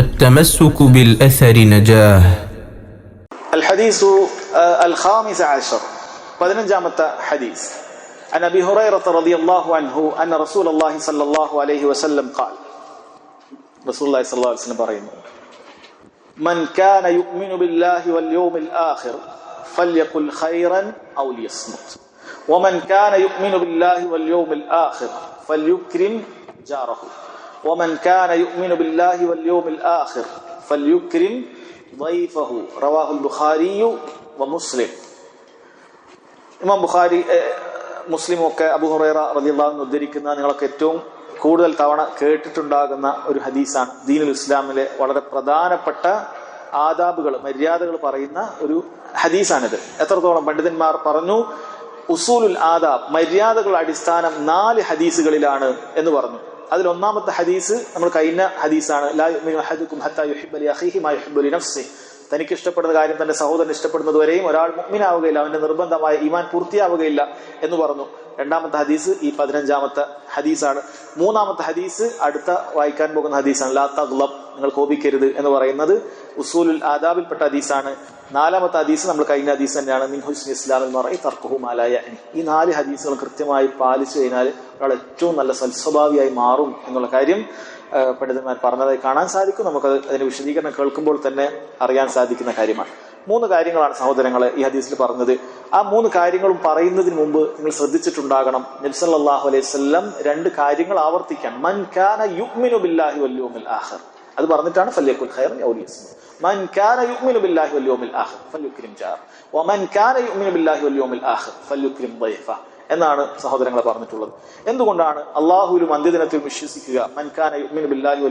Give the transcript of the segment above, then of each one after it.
التمسك بالأثر نجاه الحديث آه، الخامس عشر പതിനഞ്ചാമത്ത حديث عن ابي هريره رضي الله عنه ان رسول الله صلى الله عليه وسلم قال رسول الله صلى الله عليه وسلم പറയുന്നു من كان يؤمن بالله واليوم الآخر فليقل خيرا أو ليصمت ومن كان يؤمن بالله واليوم الآخر فليكرم جاره ومن كان يؤمن بالله واليوم الآخر فليكرم ضيفه رواه البخاري ومسلم ഇമാം ബുഖാരി ഏഹ്, മുസ്ലിമും ഒക്കെ അബു ഹുറൈറ റളിയല്ലാഹു അൻഹു ഉദ്ധരിക്കുന്ന നിങ്ങളൊക്കെ ഏറ്റവും കൂടുതൽ തവണ കേട്ടിട്ടുണ്ടാകുന്ന ഒരു ഹദീസാണ് ദീനുൽ ഇസ്ലാമിലെ വളരെ പ്രധാനപ്പെട്ട ആദാബുകൾ മര്യാദകൾ പറയുന്ന ഒരു ഹദീസാണിത് എത്രത്തോളം പണ്ഡിതന്മാർ പറഞ്ഞു ഉസൂലുൽ ആദാബ് മര്യാദകളുടെ അടിസ്ഥാനം നാല് ഹദീസുകളിലാണ് എന്ന് പറഞ്ഞു അതിൽ ഒന്നാമത്തെ ഹദീസ് നമ്മൾ കഴിഞ്ഞ ഹദീസാണ് ലാ യുഅ്മിനു അഹദുക്കും ഹത്താ യുഹിബ്ബ ലി അഖീഹി മാ യുഹിബ്ബു ലി നഫ്സിഹി തനിക്ക് ഇഷ്ടപ്പെടുന്ന കാര്യം തന്റെ സഹോദരൻ ഇഷ്ടപ്പെടുന്നത് വരെയും ഒരാൾ മുഗ്മിനാവുകയില്ല അവന്റെ നിർബന്ധമായ ഈമാൻ പൂർത്തിയാവുകയില്ല എന്ന് പറഞ്ഞു. രണ്ടാമത്തെ ഹദീസ് ഈ പതിനഞ്ചാമത്തെ ഹദീസാണ്. മൂന്നാമത്തെ ഹദീസ് അടുത്ത വായിക്കാൻ പോകുന്ന ഹദീസാണ്. ലാ തഗ്ലം നിങ്ങൾ കോപിക്കരുത് എന്ന് പറയുന്നത് ഉസൂലുൽ ആദാബിൽപ്പെട്ട ഹദീസാണ്. നാലാമത്തെ ഹദീസ് നമ്മൾ കഴിഞ്ഞ ഹദീസ് തന്നെയാണ്. മിൻ ഹുസ്നി ഇസ്ലാം എന്ന് പറയും തർക്കുഹു മാലായ ഈ നാല് ഹദീസുകൾ കൃത്യമായി പാലിച്ചു കഴിഞ്ഞാൽ ഒരാൾ ഏറ്റവും നല്ല സൽസ്വഭാവിയായി മാറും എന്നുള്ള കാര്യം പണ്ഡിതന്മാർ പറഞ്ഞതായി കാണാൻ സാധിക്കും. നമുക്ക് അതിന്റെ വിശദീകരണം കേൾക്കുമ്പോൾ തന്നെ അറിയാൻ സാധിക്കുന്ന കാര്യമാണ്. മൂന്ന് കാര്യങ്ങളാണ് സഹോദരങ്ങൾ ഈ ഹദീസിൽ പറഞ്ഞത്. ആ മൂന്ന് കാര്യങ്ങളും പറയുന്നതിന് മുമ്പ് നിങ്ങൾ ശ്രദ്ധിച്ചിട്ടുണ്ടാകണം. നബ്സല്ലാഹു അലൈഹി വസല്ലം രണ്ട് കാര്യങ്ങൾ ആവർത്തിക്കാൻ. മൻ കാന യുഗ്മിനു ബില്ലാഹി വല്യോമിൽ ആഹർ അത് പറഞ്ഞിട്ടാണ് ഫല്യക്കുൽ ഖൈർ മൻ കാന യുഗ്മിനു ബില്ലാഹി വല്യോമിൽ യൗമിൽ ആഖിർ ഫല്യുക്രിം ജാർ. വമൻ കാന യുഗ്മിനു ബില്ലാഹി വല്യോമിൽ യൗമിൽ ആഖിർ ഫല്യുക്രിം ضيഫ എന്നാണ് സഹോദരങ്ങളെ പറഞ്ഞിട്ടുള്ളത്. എന്തുകൊണ്ടാണ് അള്ളാഹുലും അന്ത്യദിനത്തിൽ വിശ്വസിക്കുക? മൻകാന യുഅ്മിനു ബില്ലാഹി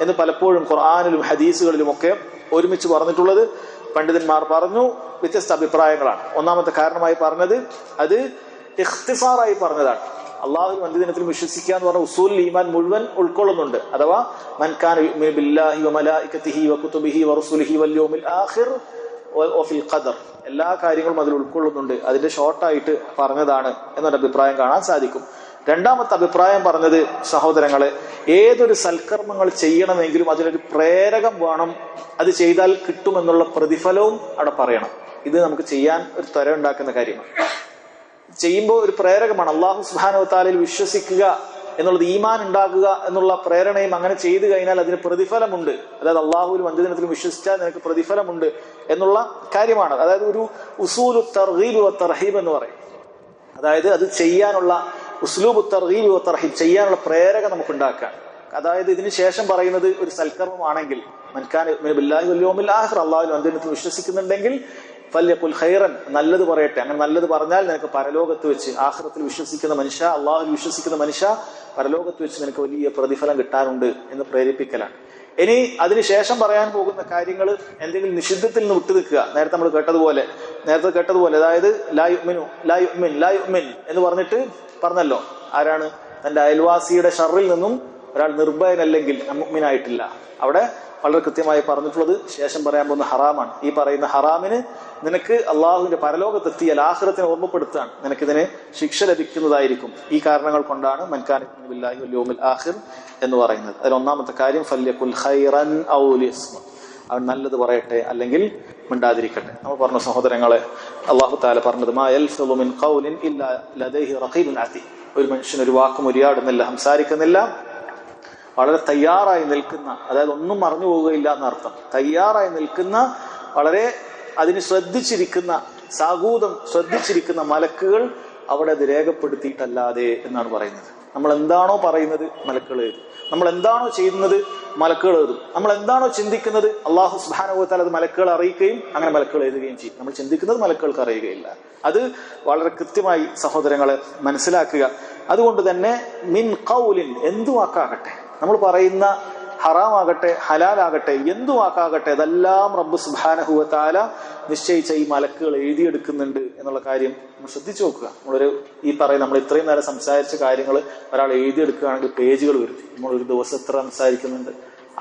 എന്ന് പലപ്പോഴും ഖുർആാനിലും ഹദീസുകളിലും ഒക്കെ ഒരുമിച്ച് പറഞ്ഞിട്ടുള്ളത് പണ്ഡിതന്മാർ പറഞ്ഞു. വ്യത്യസ്ത അഭിപ്രായങ്ങളാണ്. ഒന്നാമത്തെ കാരണമായി പറഞ്ഞത് അത് ഇഖ്തിഫാറായി പറഞ്ഞതാണ്. അള്ളാഹു അന്ത്യദിനത്തിൽ വിശ്വസിക്കുക എന്ന് പറഞ്ഞ ഉസൂൽ ഈമാൻ മുഴുവൻ ഉൾക്കൊള്ളുന്നുണ്ട്. അഥവാ മൻഖാൻ ബില്ലാഹി വ മലായികതിഹി വ കുതുബിഹി വ ഓഫിൽ ഖദർ. എല്ലാ കാര്യങ്ങളും അതിൽ ഉൾക്കൊള്ളുന്നുണ്ട്. അതിന്റെ ഷോർട്ടായിട്ട് പറഞ്ഞതാണ് എന്നൊരു അഭിപ്രായം കാണാൻ സാധിക്കും. രണ്ടാമത്തെ അഭിപ്രായം പറഞ്ഞത് സഹോദരങ്ങളെ ഏതൊരു സൽക്കർമ്മങ്ങൾ ചെയ്യണമെങ്കിലും അതിനൊരു പ്രേരകം വേണം. അത് ചെയ്താൽ കിട്ടുമെന്നുള്ള പ്രതിഫലവും അവിടെ പറയണം. ഇത് നമുക്ക് ചെയ്യാൻ ഒരു ത്വര ഉണ്ടാക്കുന്ന കാര്യമാണ്. ചെയ്യുമ്പോൾ ഒരു പ്രേരകമാണ്. അള്ളാഹു സുബാനുവത്താലിൽ വിശ്വസിക്കുക എന്നുള്ളത് ഈമാൻ ഉണ്ടാക്കുക എന്നുള്ള പ്രേരണയും അങ്ങനെ ചെയ്തു കഴിഞ്ഞാൽ അതിന് പ്രതിഫലമുണ്ട്. അതായത് അള്ളാഹുവിലും അന്ത്യദിനത്തിലും വിശ്വസിച്ചാൽ നിനക്ക് പ്രതിഫലമുണ്ട് എന്നുള്ള കാര്യമാണ്. അതായത് ഒരു ഉസൂലു തർഹീബ് തർഹീബ് എന്ന് പറയും. അതായത് അത് ചെയ്യാനുള്ള ഉസ്ലൂബ് തർഹീബ് തർഹീബ് ചെയ്യാനുള്ള പ്രേരക നമുക്ക് ഉണ്ടാക്കാൻ അതായത് ഇതിന് ശേഷം പറയുന്നത് ഒരു സൽക്കർമ്മമാണെങ്കിൽ മൻഖാൻ ബില്ലാഹി വൽ യൗമിൽ ആഖിർ അള്ളാഹുവിലും അന്ത്യദിനത്തിൽ വിശ്വസിക്കുന്നുണ്ടെങ്കിൽ ഫല്യഖുൽ ഖൈറൻ നല്ലത് പറയട്ടെ. അങ്ങനെ നല്ലത് പറഞ്ഞാൽ നിനക്ക് പരലോകത്ത് വെച്ച് ആഹ്റത്തിൽ വിശ്വസിക്കുന്ന മനുഷ്യ അള്ളാഹുൽ വിശ്വസിക്കുന്ന മനുഷ്യ പരലോകത്ത് വെച്ച് നിനക്ക് വലിയ പ്രതിഫലം കിട്ടാനുണ്ട് എന്ന് പ്രേരിപ്പിക്കലാണ്. ഇനി അതിനുശേഷം പറയാൻ പോകുന്ന കാര്യങ്ങൾ എന്തെങ്കിലും നിഷിദ്ധത്തിൽ നിന്ന് വിട്ടു നിൽക്കുക. നേരത്തെ നമ്മൾ കേട്ടതുപോലെ നേരത്തെ കേട്ടതുപോലെ അതായത് ലായുമിനു ലായുമിൻ ലായുമിൻ എന്ന് പറഞ്ഞിട്ട് പറഞ്ഞല്ലോ ആരാണ്? തന്റെ അയൽവാസിയുടെ ഷറിൽ നിന്നും ഒരാൾ നിർഭയനല്ലെങ്കിൽ മുഅ്മിനായിട്ടില്ല. അവിടെ വളരെ കൃത്യമായി പറഞ്ഞിട്ടുള്ളത്. ശേഷം പറയാൻ പോകുന്ന ഹറാമാണ്. ഈ പറയുന്ന ഹറാമിന് നിനക്ക് അള്ളാഹുവിന്റെ പരലോകത്തെത്തിയ ആഹ്റത്തിനെ ഓർമ്മപ്പെടുത്താണ് നിനക്കിതിന് ശിക്ഷ ലഭിക്കുന്നതായിരിക്കും. ഈ കാരണങ്ങൾ കൊണ്ടാണ് മൻകാൻ ആഹിർ എന്ന് പറയുന്നത്. അതിൽ ഒന്നാമത്തെ കാര്യം ഫല്യക്കുൽ ഖൈറൻ. അവൻ നല്ലത് പറയട്ടെ അല്ലെങ്കിൽ മിണ്ടാതിരിക്കട്ടെ. നമ്മൾ പറഞ്ഞ സഹോദരങ്ങളെ അള്ളാഹു താല പറഞ്ഞത്. ഒരു മനുഷ്യൻ ഒരു വാക്കും ഉരിയാടുന്നില്ല സംസാരിക്കുന്നില്ല വളരെ തയ്യാറായി നിൽക്കുന്ന അതായത് ഒന്നും മറന്നു പോവുകയില്ല എന്നർത്ഥം. തയ്യാറായി നിൽക്കുന്ന വളരെ അതിന് ശ്രദ്ധിച്ചിരിക്കുന്ന സാഗൂതം ശ്രദ്ധിച്ചിരിക്കുന്ന മലക്കുകൾ അവിടെ അത് രേഖപ്പെടുത്തിയിട്ടല്ലാതെ എന്നാണ് പറയുന്നത്. നമ്മൾ എന്താണോ പറയുന്നത് മലക്കുകൾ എഴുതും. നമ്മൾ എന്താണോ ചെയ്യുന്നത് മലക്കുകൾ എഴുതും. നമ്മൾ എന്താണോ ചിന്തിക്കുന്നത് അള്ളാഹു സുബാനുഭവത്താൽ അത് മലക്കുകൾ അറിയിക്കുകയും അങ്ങനെ മലക്കുകൾ എഴുതുകയും ചെയ്യും. നമ്മൾ ചിന്തിക്കുന്നത് മലക്കുകൾക്ക് അറിയുകയില്ല. അത് വളരെ കൃത്യമായി സഹോദരങ്ങളെ മനസ്സിലാക്കുക. അതുകൊണ്ട് തന്നെ മിൻ കൗലിൻ എന്തു വാക്കാകട്ടെ? നമ്മൾ പറയുന്ന ഹറാമാകട്ടെ ഹലാലാകട്ടെ എന്തുവാക്കാകട്ടെ അതെല്ലാം റബ്ബ് സുബാനഹുവത്താല നിശ്ചയിച്ച ഈ മലക്കുകൾ എഴുതിയെടുക്കുന്നുണ്ട് എന്നുള്ള കാര്യം നമ്മൾ ശ്രദ്ധിച്ചു നോക്കുക. നമ്മളൊരു ഈ പറയും നമ്മൾ ഇത്രയും നേരം സംസാരിച്ച കാര്യങ്ങൾ ഒരാൾ എഴുതിയെടുക്കുകയാണെങ്കിൽ പേജുകൾ വരുത്തി. നമ്മൾ ഒരു ദിവസം എത്ര സംസാരിക്കുന്നുണ്ട്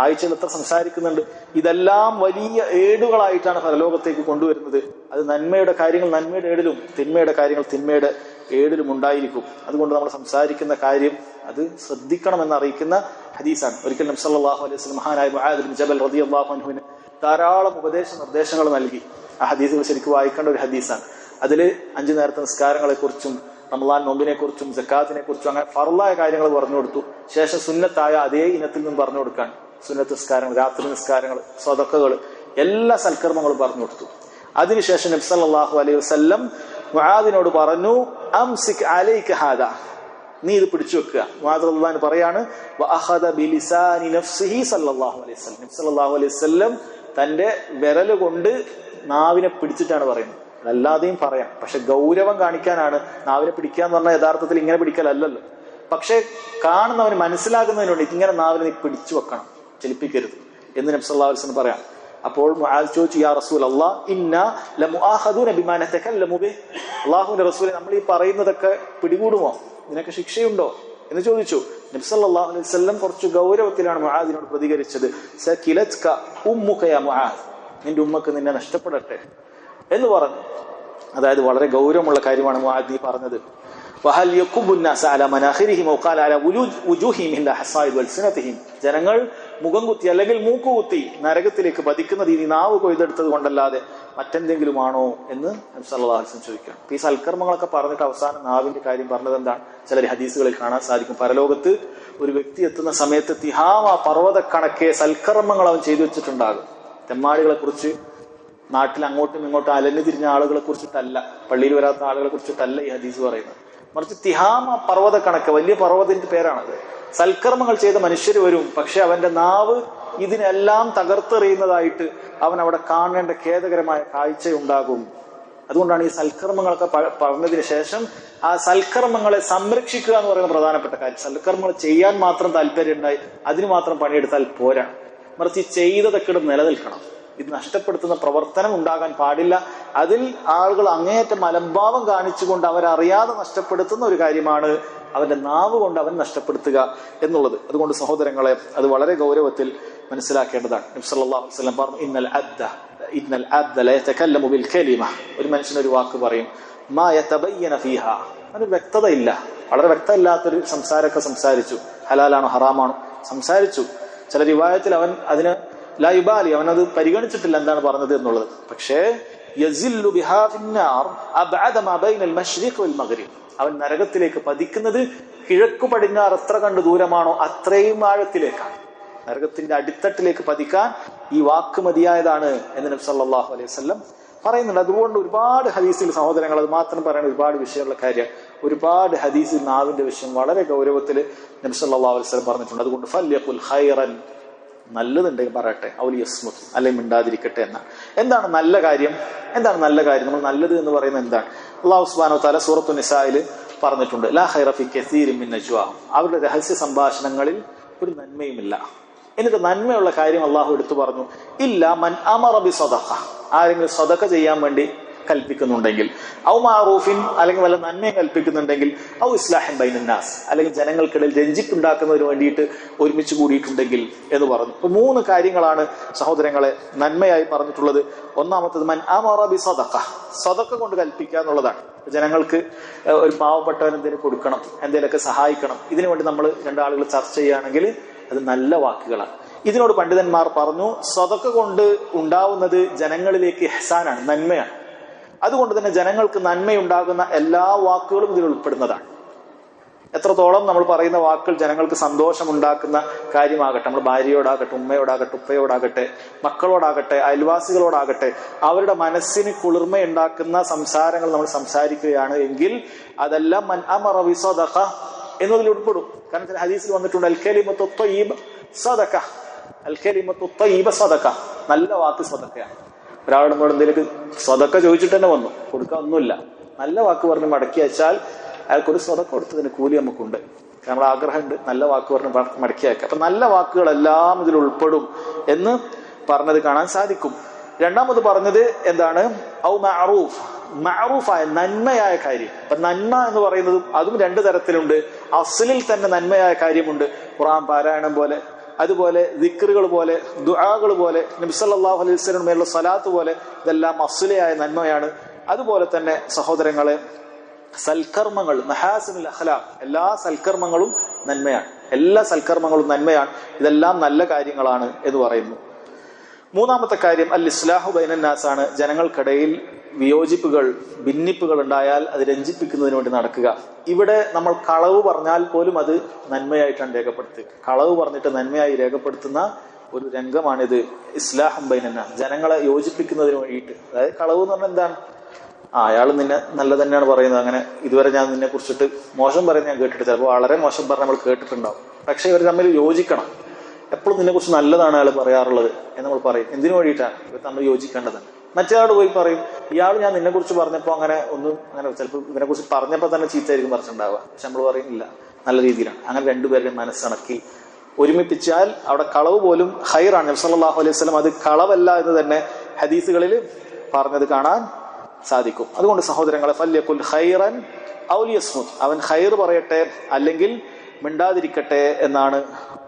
ആഴ്ചയിൽ എത്ര സംസാരിക്കുന്നുണ്ട് ഇതെല്ലാം വലിയ ഏടുകളായിട്ടാണ് പരലോകത്തേക്ക് കൊണ്ടുവരുന്നത്. അത് നന്മയുടെ കാര്യങ്ങൾ നന്മയുടെ ഏടിലും തിന്മയുടെ കാര്യങ്ങൾ തിന്മയുടെ ഏടിലും ഉണ്ടായിരിക്കും. അതുകൊണ്ട് നമ്മൾ സംസാരിക്കുന്ന കാര്യം അത് ശ്രദ്ധിക്കണമെന്ന് അറിയിക്കുന്ന ഹദീസാണ്. ഒരിക്കൽ നബി സല്ലല്ലാഹു അലൈഹി വസല്ലം മഹാനായ മുഹാദിബിൻ ജബൽ ജബൽ റളിയല്ലാഹു അൻഹുവിന് ധാരാളം ഉപദേശ നിർദ്ദേശങ്ങൾ നൽകി. ആ ഹദീസുകൾ ശരിക്കും വായിക്കേണ്ട ഒരു ഹദീസാണ്. അതിൽ അഞ്ചു നേരത്തെ നിസ്കാരങ്ങളെ കുറിച്ചും റംലാൻ നോമ്പിനെ കുറിച്ചും ജക്കാത്തിനെ കുറിച്ചും അങ്ങനെ ഫറലായ കാര്യങ്ങൾ പറഞ്ഞു കൊടുത്തു. ശേഷം സുന്നത്തായ അതേ ഇനത്തിൽ നിന്നും പറഞ്ഞു കൊടുക്കാൻ. സുന്നത്ത് നിസ്കാരങ്ങൾ രാത്രി നിസ്കാരങ്ങൾ സ്വതക്കകൾ എല്ലാ സൽക്കർമ്മങ്ങളും പറഞ്ഞു കൊടുത്തു. അതിനുശേഷം നബ്സല്ലാഹു അലൈഹി വസല്ലം മുഹാദിനോട് പറഞ്ഞു അംസിക് അലൈക ഹാദ. നീ ഇത് പിടിച്ചു വെക്കുക. മുആദ് പറയാണ് തന്റെ വിരൽ കൊണ്ട് നാവിനെ പിടിച്ചിട്ടാണ് പറയുന്നത്. അല്ലാതെയും പറയാം. പക്ഷെ ഗൗരവം കാണിക്കാനാണ് നാവിനെ പിടിക്കുക എന്ന് പറഞ്ഞാൽ യഥാർത്ഥത്തിൽ ഇങ്ങനെ പിടിക്കലല്ലല്ലോ പക്ഷെ കാണുന്നവന് മനസ്സിലാക്കുന്നതിന് വേണ്ടി ഇങ്ങനെ നാവിനെ നീ പിടിച്ചു വെക്കണം. ചലിപ്പിക്കരുത് എന്ന് നബി സല്ലല്ലാഹു അലൈഹി വസല്ലം പറയാം. അപ്പോൾ ചോദിച്ചു ഇന്ന അല്ലാഹുവിന്റെ റസൂലെ നമ്മൾ ഈ പറയുന്നതൊക്കെ പിടികൂടുമോ? നിനക്ക് ശിക്ഷയുണ്ടോ? എന്ന് ചോദിച്ചു. നബ്സല്ലാഹു അലൈഹി കുറച്ച് ഗൗരവത്തിലാണ് മുഹാദിനോട് പ്രതികരിച്ചത്. നിന്റെ ഉമ്മക്ക് നിന്നെ നഷ്ടപ്പെടട്ടെ. എന്ന് പറഞ്ഞു. അതായത് വളരെ ഗൗരവമുള്ള കാര്യമാണ് മുഹാദ് നീ പറഞ്ഞത്. ജനങ്ങൾ മുഖം കുത്തി അല്ലെങ്കിൽ മൂക്കുകുത്തി നരകത്തിലേക്ക് പതിക്കുന്നത് ഈ നാവ് കൊയ്തെടുത്തത് കൊണ്ടല്ലാതെ മറ്റെന്തെങ്കിലും ആണോ എന്ന് വസല്ലം ചോദിക്കുകയാണ്. ഈ സൽക്കർമ്മങ്ങളൊക്കെ പറഞ്ഞിട്ട് അവസാനം നാവിന്റെ കാര്യം പറഞ്ഞത് എന്താണ് ചില ഹദീസുകളിൽ കാണാൻ സാധിക്കും. പരലോകത്ത് ഒരു വ്യക്തി എത്തുന്ന സമയത്ത് തിഹാമ പർവത കണക്കെ സൽക്കർമ്മങ്ങൾ അവൻ ചെയ്തു വെച്ചിട്ടുണ്ടാകും. തെമ്മാടികളെ കുറിച്ച് നാട്ടിൽ അങ്ങോട്ടും ഇങ്ങോട്ടും അലഞ്ഞു തിരിഞ്ഞ ആളുകളെ കുറിച്ചിട്ടല്ല പള്ളിയിൽ വരാത്ത ആളുകളെ കുറിച്ചിട്ടല്ല ഈ ഹദീസ് പറയുന്നത്. മറിച്ച് തിഹാമ പർവത കണക്ക് വലിയ പർവതത്തിന്റെ പേരാണത്. സൽക്കർമ്മങ്ങൾ ചെയ്ത മനുഷ്യർ വരും പക്ഷെ അവന്റെ നാവ് ഇതിനെല്ലാം തകർത്തെറിയുന്നതായിട്ട് അവൻ അവിടെ കാണേണ്ട ഖേദകരമായ കാഴ്ചയുണ്ടാകും. അതുകൊണ്ടാണ് ഈ സൽക്കർമ്മങ്ങളൊക്കെ പറഞ്ഞതിന് ശേഷം ആ സൽക്കർമ്മങ്ങളെ സംരക്ഷിക്കുക എന്ന് പറയുന്ന പ്രധാനപ്പെട്ട കാര്യം. സൽക്കർമ്മങ്ങൾ ചെയ്യാൻ മാത്രം താല്പര്യം ഉണ്ടായി അതിന് മാത്രം പണിയെടുത്താൽ പോരാ. മറിച്ച് ചെയ്തതൊക്കെ നിലനിൽക്കണം. ഇത് നഷ്ടപ്പെടുത്തുന്ന പ്രവർത്തനം ഉണ്ടാകാൻ പാടില്ല. അതിൽ ആളുകൾ അങ്ങേയറ്റം മലംഭാവം കാണിച്ചുകൊണ്ട് അവരറിയാതെ നഷ്ടപ്പെടുത്തുന്ന ഒരു കാര്യമാണ് അവന്റെ നാവ് കൊണ്ട് അവൻ നഷ്ടപ്പെടുത്തുക എന്നുള്ളത്. അതുകൊണ്ട് സഹോദരങ്ങളെ അത് വളരെ ഗൗരവത്തിൽ മനസ്സിലാക്കേണ്ടതാണ്. നബി സല്ലല്ലാഹു അലൈഹി വസല്ലം പറഞ്ഞു ഇന്നൽ അദ്ദ ഇന്നൽ മുബിൽ കലിമ. ഒരു മനുഷ്യൻ ഒരു വാക്ക് പറയും മാ യതബയ്യന ഫീഹ. അതിന് വ്യക്തതയില്ല. വളരെ വ്യക്തമില്ലാത്തൊരു സംസാരമൊക്കെ സംസാരിച്ചു. ഹലാലാണോ ഹറാമാണോ? സംസാരിച്ചു. ചില റിവായത്തിൽ അവൻ അതിന് ലൈബാലി അവൻ അത് പരിഗണിച്ചിട്ടില്ല എന്താണ് പറഞ്ഞത് എന്നുള്ളത്. പക്ഷേ അവൻ നരകത്തിലേക്ക് പതിക്കുന്നത് കിഴക്കു പടിഞ്ഞാറ് എത്ര കണ്ട് ദൂരമാണോ അത്രയും ആഴത്തിലേക്കാണ്. നരകത്തിന്റെ അടിത്തട്ടിലേക്ക് പതിക്കാൻ ഈ വാക്ക് മതിയായതാണ് എന്ന് നബി സല്ലല്ലാഹു അലൈഹി വസല്ലം പറയുന്നുണ്ട്. അതുകൊണ്ട് ഒരുപാട് ഹദീസിൽ സഹോദരങ്ങൾ അത് മാത്രം പറയുന്ന ഒരുപാട് വിഷയമുള്ള കാര്യം. ഒരുപാട് ഹദീസിൽ നാവിന്റെ വിഷയം വളരെ ഗൗരവത്തിൽ നബി സല്ലല്ലാഹു അലൈഹി വസല്ലം പറഞ്ഞിട്ടുണ്ട്. അതുകൊണ്ട് ഫല്യഖുൽ ഖൈറൻ നല്ലതുണ്ടെങ്കിൽ പറയട്ടെ. അവലി യസ്മുത്ത് അല്ലെങ്കിൽ മിണ്ടാതിരിക്കട്ടെ എന്നാണ് എന്താണ് നല്ല കാര്യം? എന്താണ് നല്ല കാര്യം? നമ്മൾ നല്ലത് എന്ന് പറയുന്നത് എന്താണ്? അള്ളാഹു സുബ്ഹാനഹു താല സൂറത്തു നിസായിൽ പറഞ്ഞിട്ടുണ്ട്. ലാ ഹൈറഫി കസീരും കസീരിൻ മിൻ നജ്വാഹും അവരുടെ രഹസ്യ സംഭാഷണങ്ങളിൽ ഒരു നന്മയുമില്ല. എന്നിട്ട് നന്മയുള്ള കാര്യം അള്ളാഹു എടുത്തു പറഞ്ഞു. ഇല്ല മൻ അമറബി സ്വതക്ക ആരെങ്കിലും സ്വതക്ക ചെയ്യാൻ വേണ്ടി കൽപ്പിക്കുന്നുണ്ടെങ്കിൽ. ഔ മാറൂഫിൻ അല്ലെങ്കിൽ വല്ല നന്മയും കൽപ്പിക്കുന്നുണ്ടെങ്കിൽ ഔ ഇസ്ലാഹിൻ ബൈനന്നാസ് അല്ലെങ്കിൽ ജനങ്ങൾക്കിടയിൽ രഞ്ജിപ്പുണ്ടാക്കുന്നതിന് വേണ്ടിയിട്ട് ഒരുമിച്ച് കൂടിയിട്ടുണ്ടെങ്കിൽ എന്ന് പറഞ്ഞു. അപ്പൊ മൂന്ന് കാര്യങ്ങളാണ് സഹോദരങ്ങളെ നന്മയായി പറഞ്ഞിട്ടുള്ളത്. ഒന്നാമത്തത് മൻ അമറ ബി സദഖ സദഖ കൊണ്ട് കൽപ്പിക്കുക എന്നുള്ളതാണ്. ജനങ്ങൾക്ക് ഒരു പാവപ്പെട്ടവൻ എന്തെങ്കിലും കൊടുക്കണം എന്തെങ്കിലുമൊക്കെ സഹായിക്കണം ഇതിനു വേണ്ടി നമ്മൾ രണ്ടാളുകൾ ചർച്ച ചെയ്യുകയാണെങ്കിൽ അത് നല്ല വാക്കുകളാണ്. ഇതിനോട് പണ്ഡിതന്മാർ പറഞ്ഞു സ്വതക്ക കൊണ്ട് ഉണ്ടാവുന്നത് ജനങ്ങളിലേക്ക് എഹ്സാനാണ് നന്മയാണ്. അതുകൊണ്ട് തന്നെ ജനങ്ങൾക്ക് നന്മയുണ്ടാകുന്ന എല്ലാ വാക്കുകളും ഇതിൽ ഉൾപ്പെടുന്നതാണ്. എത്രത്തോളം നമ്മൾ പറയുന്ന വാക്കുകൾ ജനങ്ങൾക്ക് സന്തോഷമുണ്ടാക്കുന്ന കാര്യമാകട്ടെ നമ്മൾ ഭാര്യയോടാകട്ടെ ഉമ്മയോടാകട്ടെ ഉപ്പയോടാകട്ടെ മക്കളോടാകട്ടെ അയൽവാസികളോടാകട്ടെ അവരുടെ മനസ്സിന് കുളിർമയുണ്ടാക്കുന്ന സംസാരങ്ങൾ നമ്മൾ സംസാരിക്കുകയാണ് എങ്കിൽ അതെല്ലാം മൻ എന്നതിൽ ഉൾപ്പെടും. കാരണം ഹദീസിൽ വന്നിട്ടുണ്ട് അൽ ത്വയ്യിബ സദഖ അൽ ത്വയ്യിബ സദഖ. നല്ല വാക്ക് സദഖയാണ്. ഒരാളുടെ കൂടെ എന്തെങ്കിലും സ്വതൊക്കെ ചോദിച്ചിട്ട് തന്നെ വന്നു. കൊടുക്കാൻ ഒന്നുമില്ല. നല്ല വാക്ക് പറഞ്ഞ് മടക്കി അയച്ചാൽ അയാൾക്ക് ഒരു സ്വതക്ക കൊടുത്തതിന് കൂലി നമുക്കുണ്ട്. നമ്മുടെ ആഗ്രഹമുണ്ട് നല്ല വാക്ക് പറഞ്ഞ് മടക്കി അയക്കാം അപ്പൊ നല്ല വാക്കുകളെല്ലാം ഇതിൽ ഉൾപ്പെടും എന്ന് പറഞ്ഞത് കാണാൻ സാധിക്കും. രണ്ടാമത് പറഞ്ഞത് എന്താണ്? ഔ മഅറൂഫ്. മഅറൂഫായ നന്മയായ കാര്യം. അപ്പൊ നന്മ എന്ന് പറയുന്നതും അതും രണ്ട് തരത്തിലുണ്ട്. അസലിൽ തന്നെ നന്മയായ കാര്യമുണ്ട്. ഖുറാൻ പാരായണം പോലെ അതുപോലെ ദിക്റുകൾ പോലെ ദുആകൾ പോലെ നബിസല്ലാഹു അലൈഹി വസല്ലം മേലുള്ള സലാത്ത് പോലെ ഇതെല്ലാം അസുലയായ നന്മയാണ്. അതുപോലെ തന്നെ സഹോദരങ്ങളെ സൽക്കർമ്മങ്ങൾ മഹാസിനുൽ അഖ്ലാഖ് എല്ലാ സൽക്കർമ്മങ്ങളും നന്മയാണ്. എല്ലാ സൽക്കർമ്മങ്ങളും നന്മയാണ്. ഇതെല്ലാം നല്ല കാര്യങ്ങളാണ് എന്ന് പറയുന്നു. മൂന്നാമത്തെ കാര്യം അൽ ഇസ്ലാഹു ആണ് ജനങ്ങൾക്കിടയിൽ വിയോജിപ്പുകൾ ഭിന്നിപ്പുകൾ ഉണ്ടായാൽ അത് രഞ്ജിപ്പിക്കുന്നതിന് വേണ്ടി നടക്കുക. ഇവിടെ നമ്മൾ കളവ് പറഞ്ഞാൽ പോലും അത് നന്മയായിട്ടാണ് രേഖപ്പെടുത്തുക. കളവ് പറഞ്ഞിട്ട് നന്മയായി രേഖപ്പെടുത്തുന്ന ഒരു രംഗമാണിത്. ഇസ്ലാഹം ബൈനന്ന. ജനങ്ങളെ യോജിപ്പിക്കുന്നതിന് വേണ്ടിയിട്ട്. അതായത് കളവ് എന്ന് പറഞ്ഞാൽ എന്താണ്? ആ അയാൾ നിന്നെ നല്ല തന്നെയാണ് പറയുന്നത്. അങ്ങനെ ഇതുവരെ ഞാൻ നിന്നെ കുറിച്ചിട്ട് മോശം പറയുന്നത് ഞാൻ കേട്ടിട്ട് ചിലപ്പോൾ വളരെ മോശം പറഞ്ഞ് നമ്മൾ കേട്ടിട്ടുണ്ടാവും. പക്ഷേ ഇവർ തമ്മിൽ യോജിക്കണം. എപ്പോഴും നിന്നെക്കുറിച്ച് നല്ലതാണ് അയാൾ പറയാറുള്ളത് എന്ന് നമ്മൾ പറയും. എന്തിനു വേണ്ടിയിട്ടാണ് ഇവർ തമ്മിൽ യോജിക്കേണ്ടതാണ് മറ്റേയാൾ പോയി പറയും ഇയാൾ ഞാൻ നിന്നെ കുറിച്ച് പറഞ്ഞപ്പോൾ അങ്ങനെ ഒന്നും അങ്ങനെ ചിലപ്പോൾ ഇവനെ കുറിച്ച് പറഞ്ഞപ്പോൾ തന്നെ ചീത്തയായിരിക്കും പറഞ്ഞിട്ടുണ്ടാവുക. പക്ഷെ നമ്മൾ പറയുന്നില്ല നല്ല രീതിയിലാണ്. അങ്ങനെ രണ്ടുപേരുടെയും മനസ്സിണക്കി ഒരുമിപ്പിച്ചാൽ അവിടെ കളവ് പോലും ഹൈറാണ്. നബി സല്ലല്ലാഹു അലൈഹി വസല്ലം അത് കളവല്ല എന്ന് തന്നെ ഹദീസുകളിൽ പറഞ്ഞത് കാണാൻ സാധിക്കും. അതുകൊണ്ട് സഹോദരങ്ങളെ ഫല്യക്കുൽ ഹൈറൻ ഔലിയസ്മുത് അവൻ ഹൈർ പറയട്ടെ അല്ലെങ്കിൽ മിണ്ടാതിരിക്കട്ടെ എന്നാണ്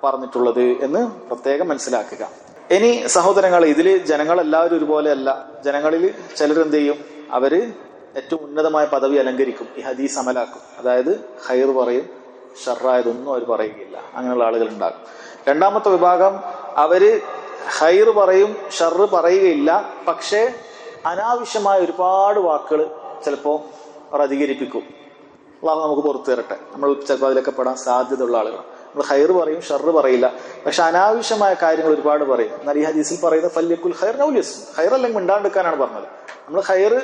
പറഞ്ഞിട്ടുള്ളത് എന്ന് പ്രത്യേകം മനസ്സിലാക്കുക. ഇനി സഹോദരങ്ങൾ ഇതിൽ ജനങ്ങളെല്ലാവരും ഒരുപോലെ അല്ല ജനങ്ങളിൽ ചിലരെന്ത് ചെയ്യും? അവർ ഏറ്റവും ഉന്നതമായ പദവി അലങ്കരിക്കും ഈ ഹദീസ് അമലാക്കും. അതായത് ഹൈർ പറയും ഷറായതൊന്നും അവർ പറയുകയില്ല. അങ്ങനെയുള്ള ആളുകൾ ഉണ്ടാകും. രണ്ടാമത്തെ വിഭാഗം അവർ ഹൈർ പറയും ഷറ് പറയുകയില്ല. പക്ഷേ അനാവശ്യമായ ഒരുപാട് വാക്കുകൾ ചിലപ്പോൾ അവർ അധികരിപ്പിക്കും. അള്ളാഹു നമുക്ക് പുറത്തു തരട്ടെ. നമ്മൾ ചിലപ്പോൾ അതിലൊക്കെ പെടാൻ സാധ്യതയുള്ള ആളുകൾ നമ്മൾ ഹൈർ പറയും ഷർറ് പറയില്ല. പക്ഷെ അനാവശ്യമായ കാര്യങ്ങൾ ഒരുപാട് പറയും. എന്നാൽ ഈ ഹദീസിൽ പറയുന്ന ഫല്യക്കുൽ ഹൈർ നൗലിയസ് ഹൈർ അല്ലെങ്കിൽ മിണ്ടാണ്ടെടുക്കാനാണ് പറഞ്ഞത്. നമ്മൾ ഹൈർ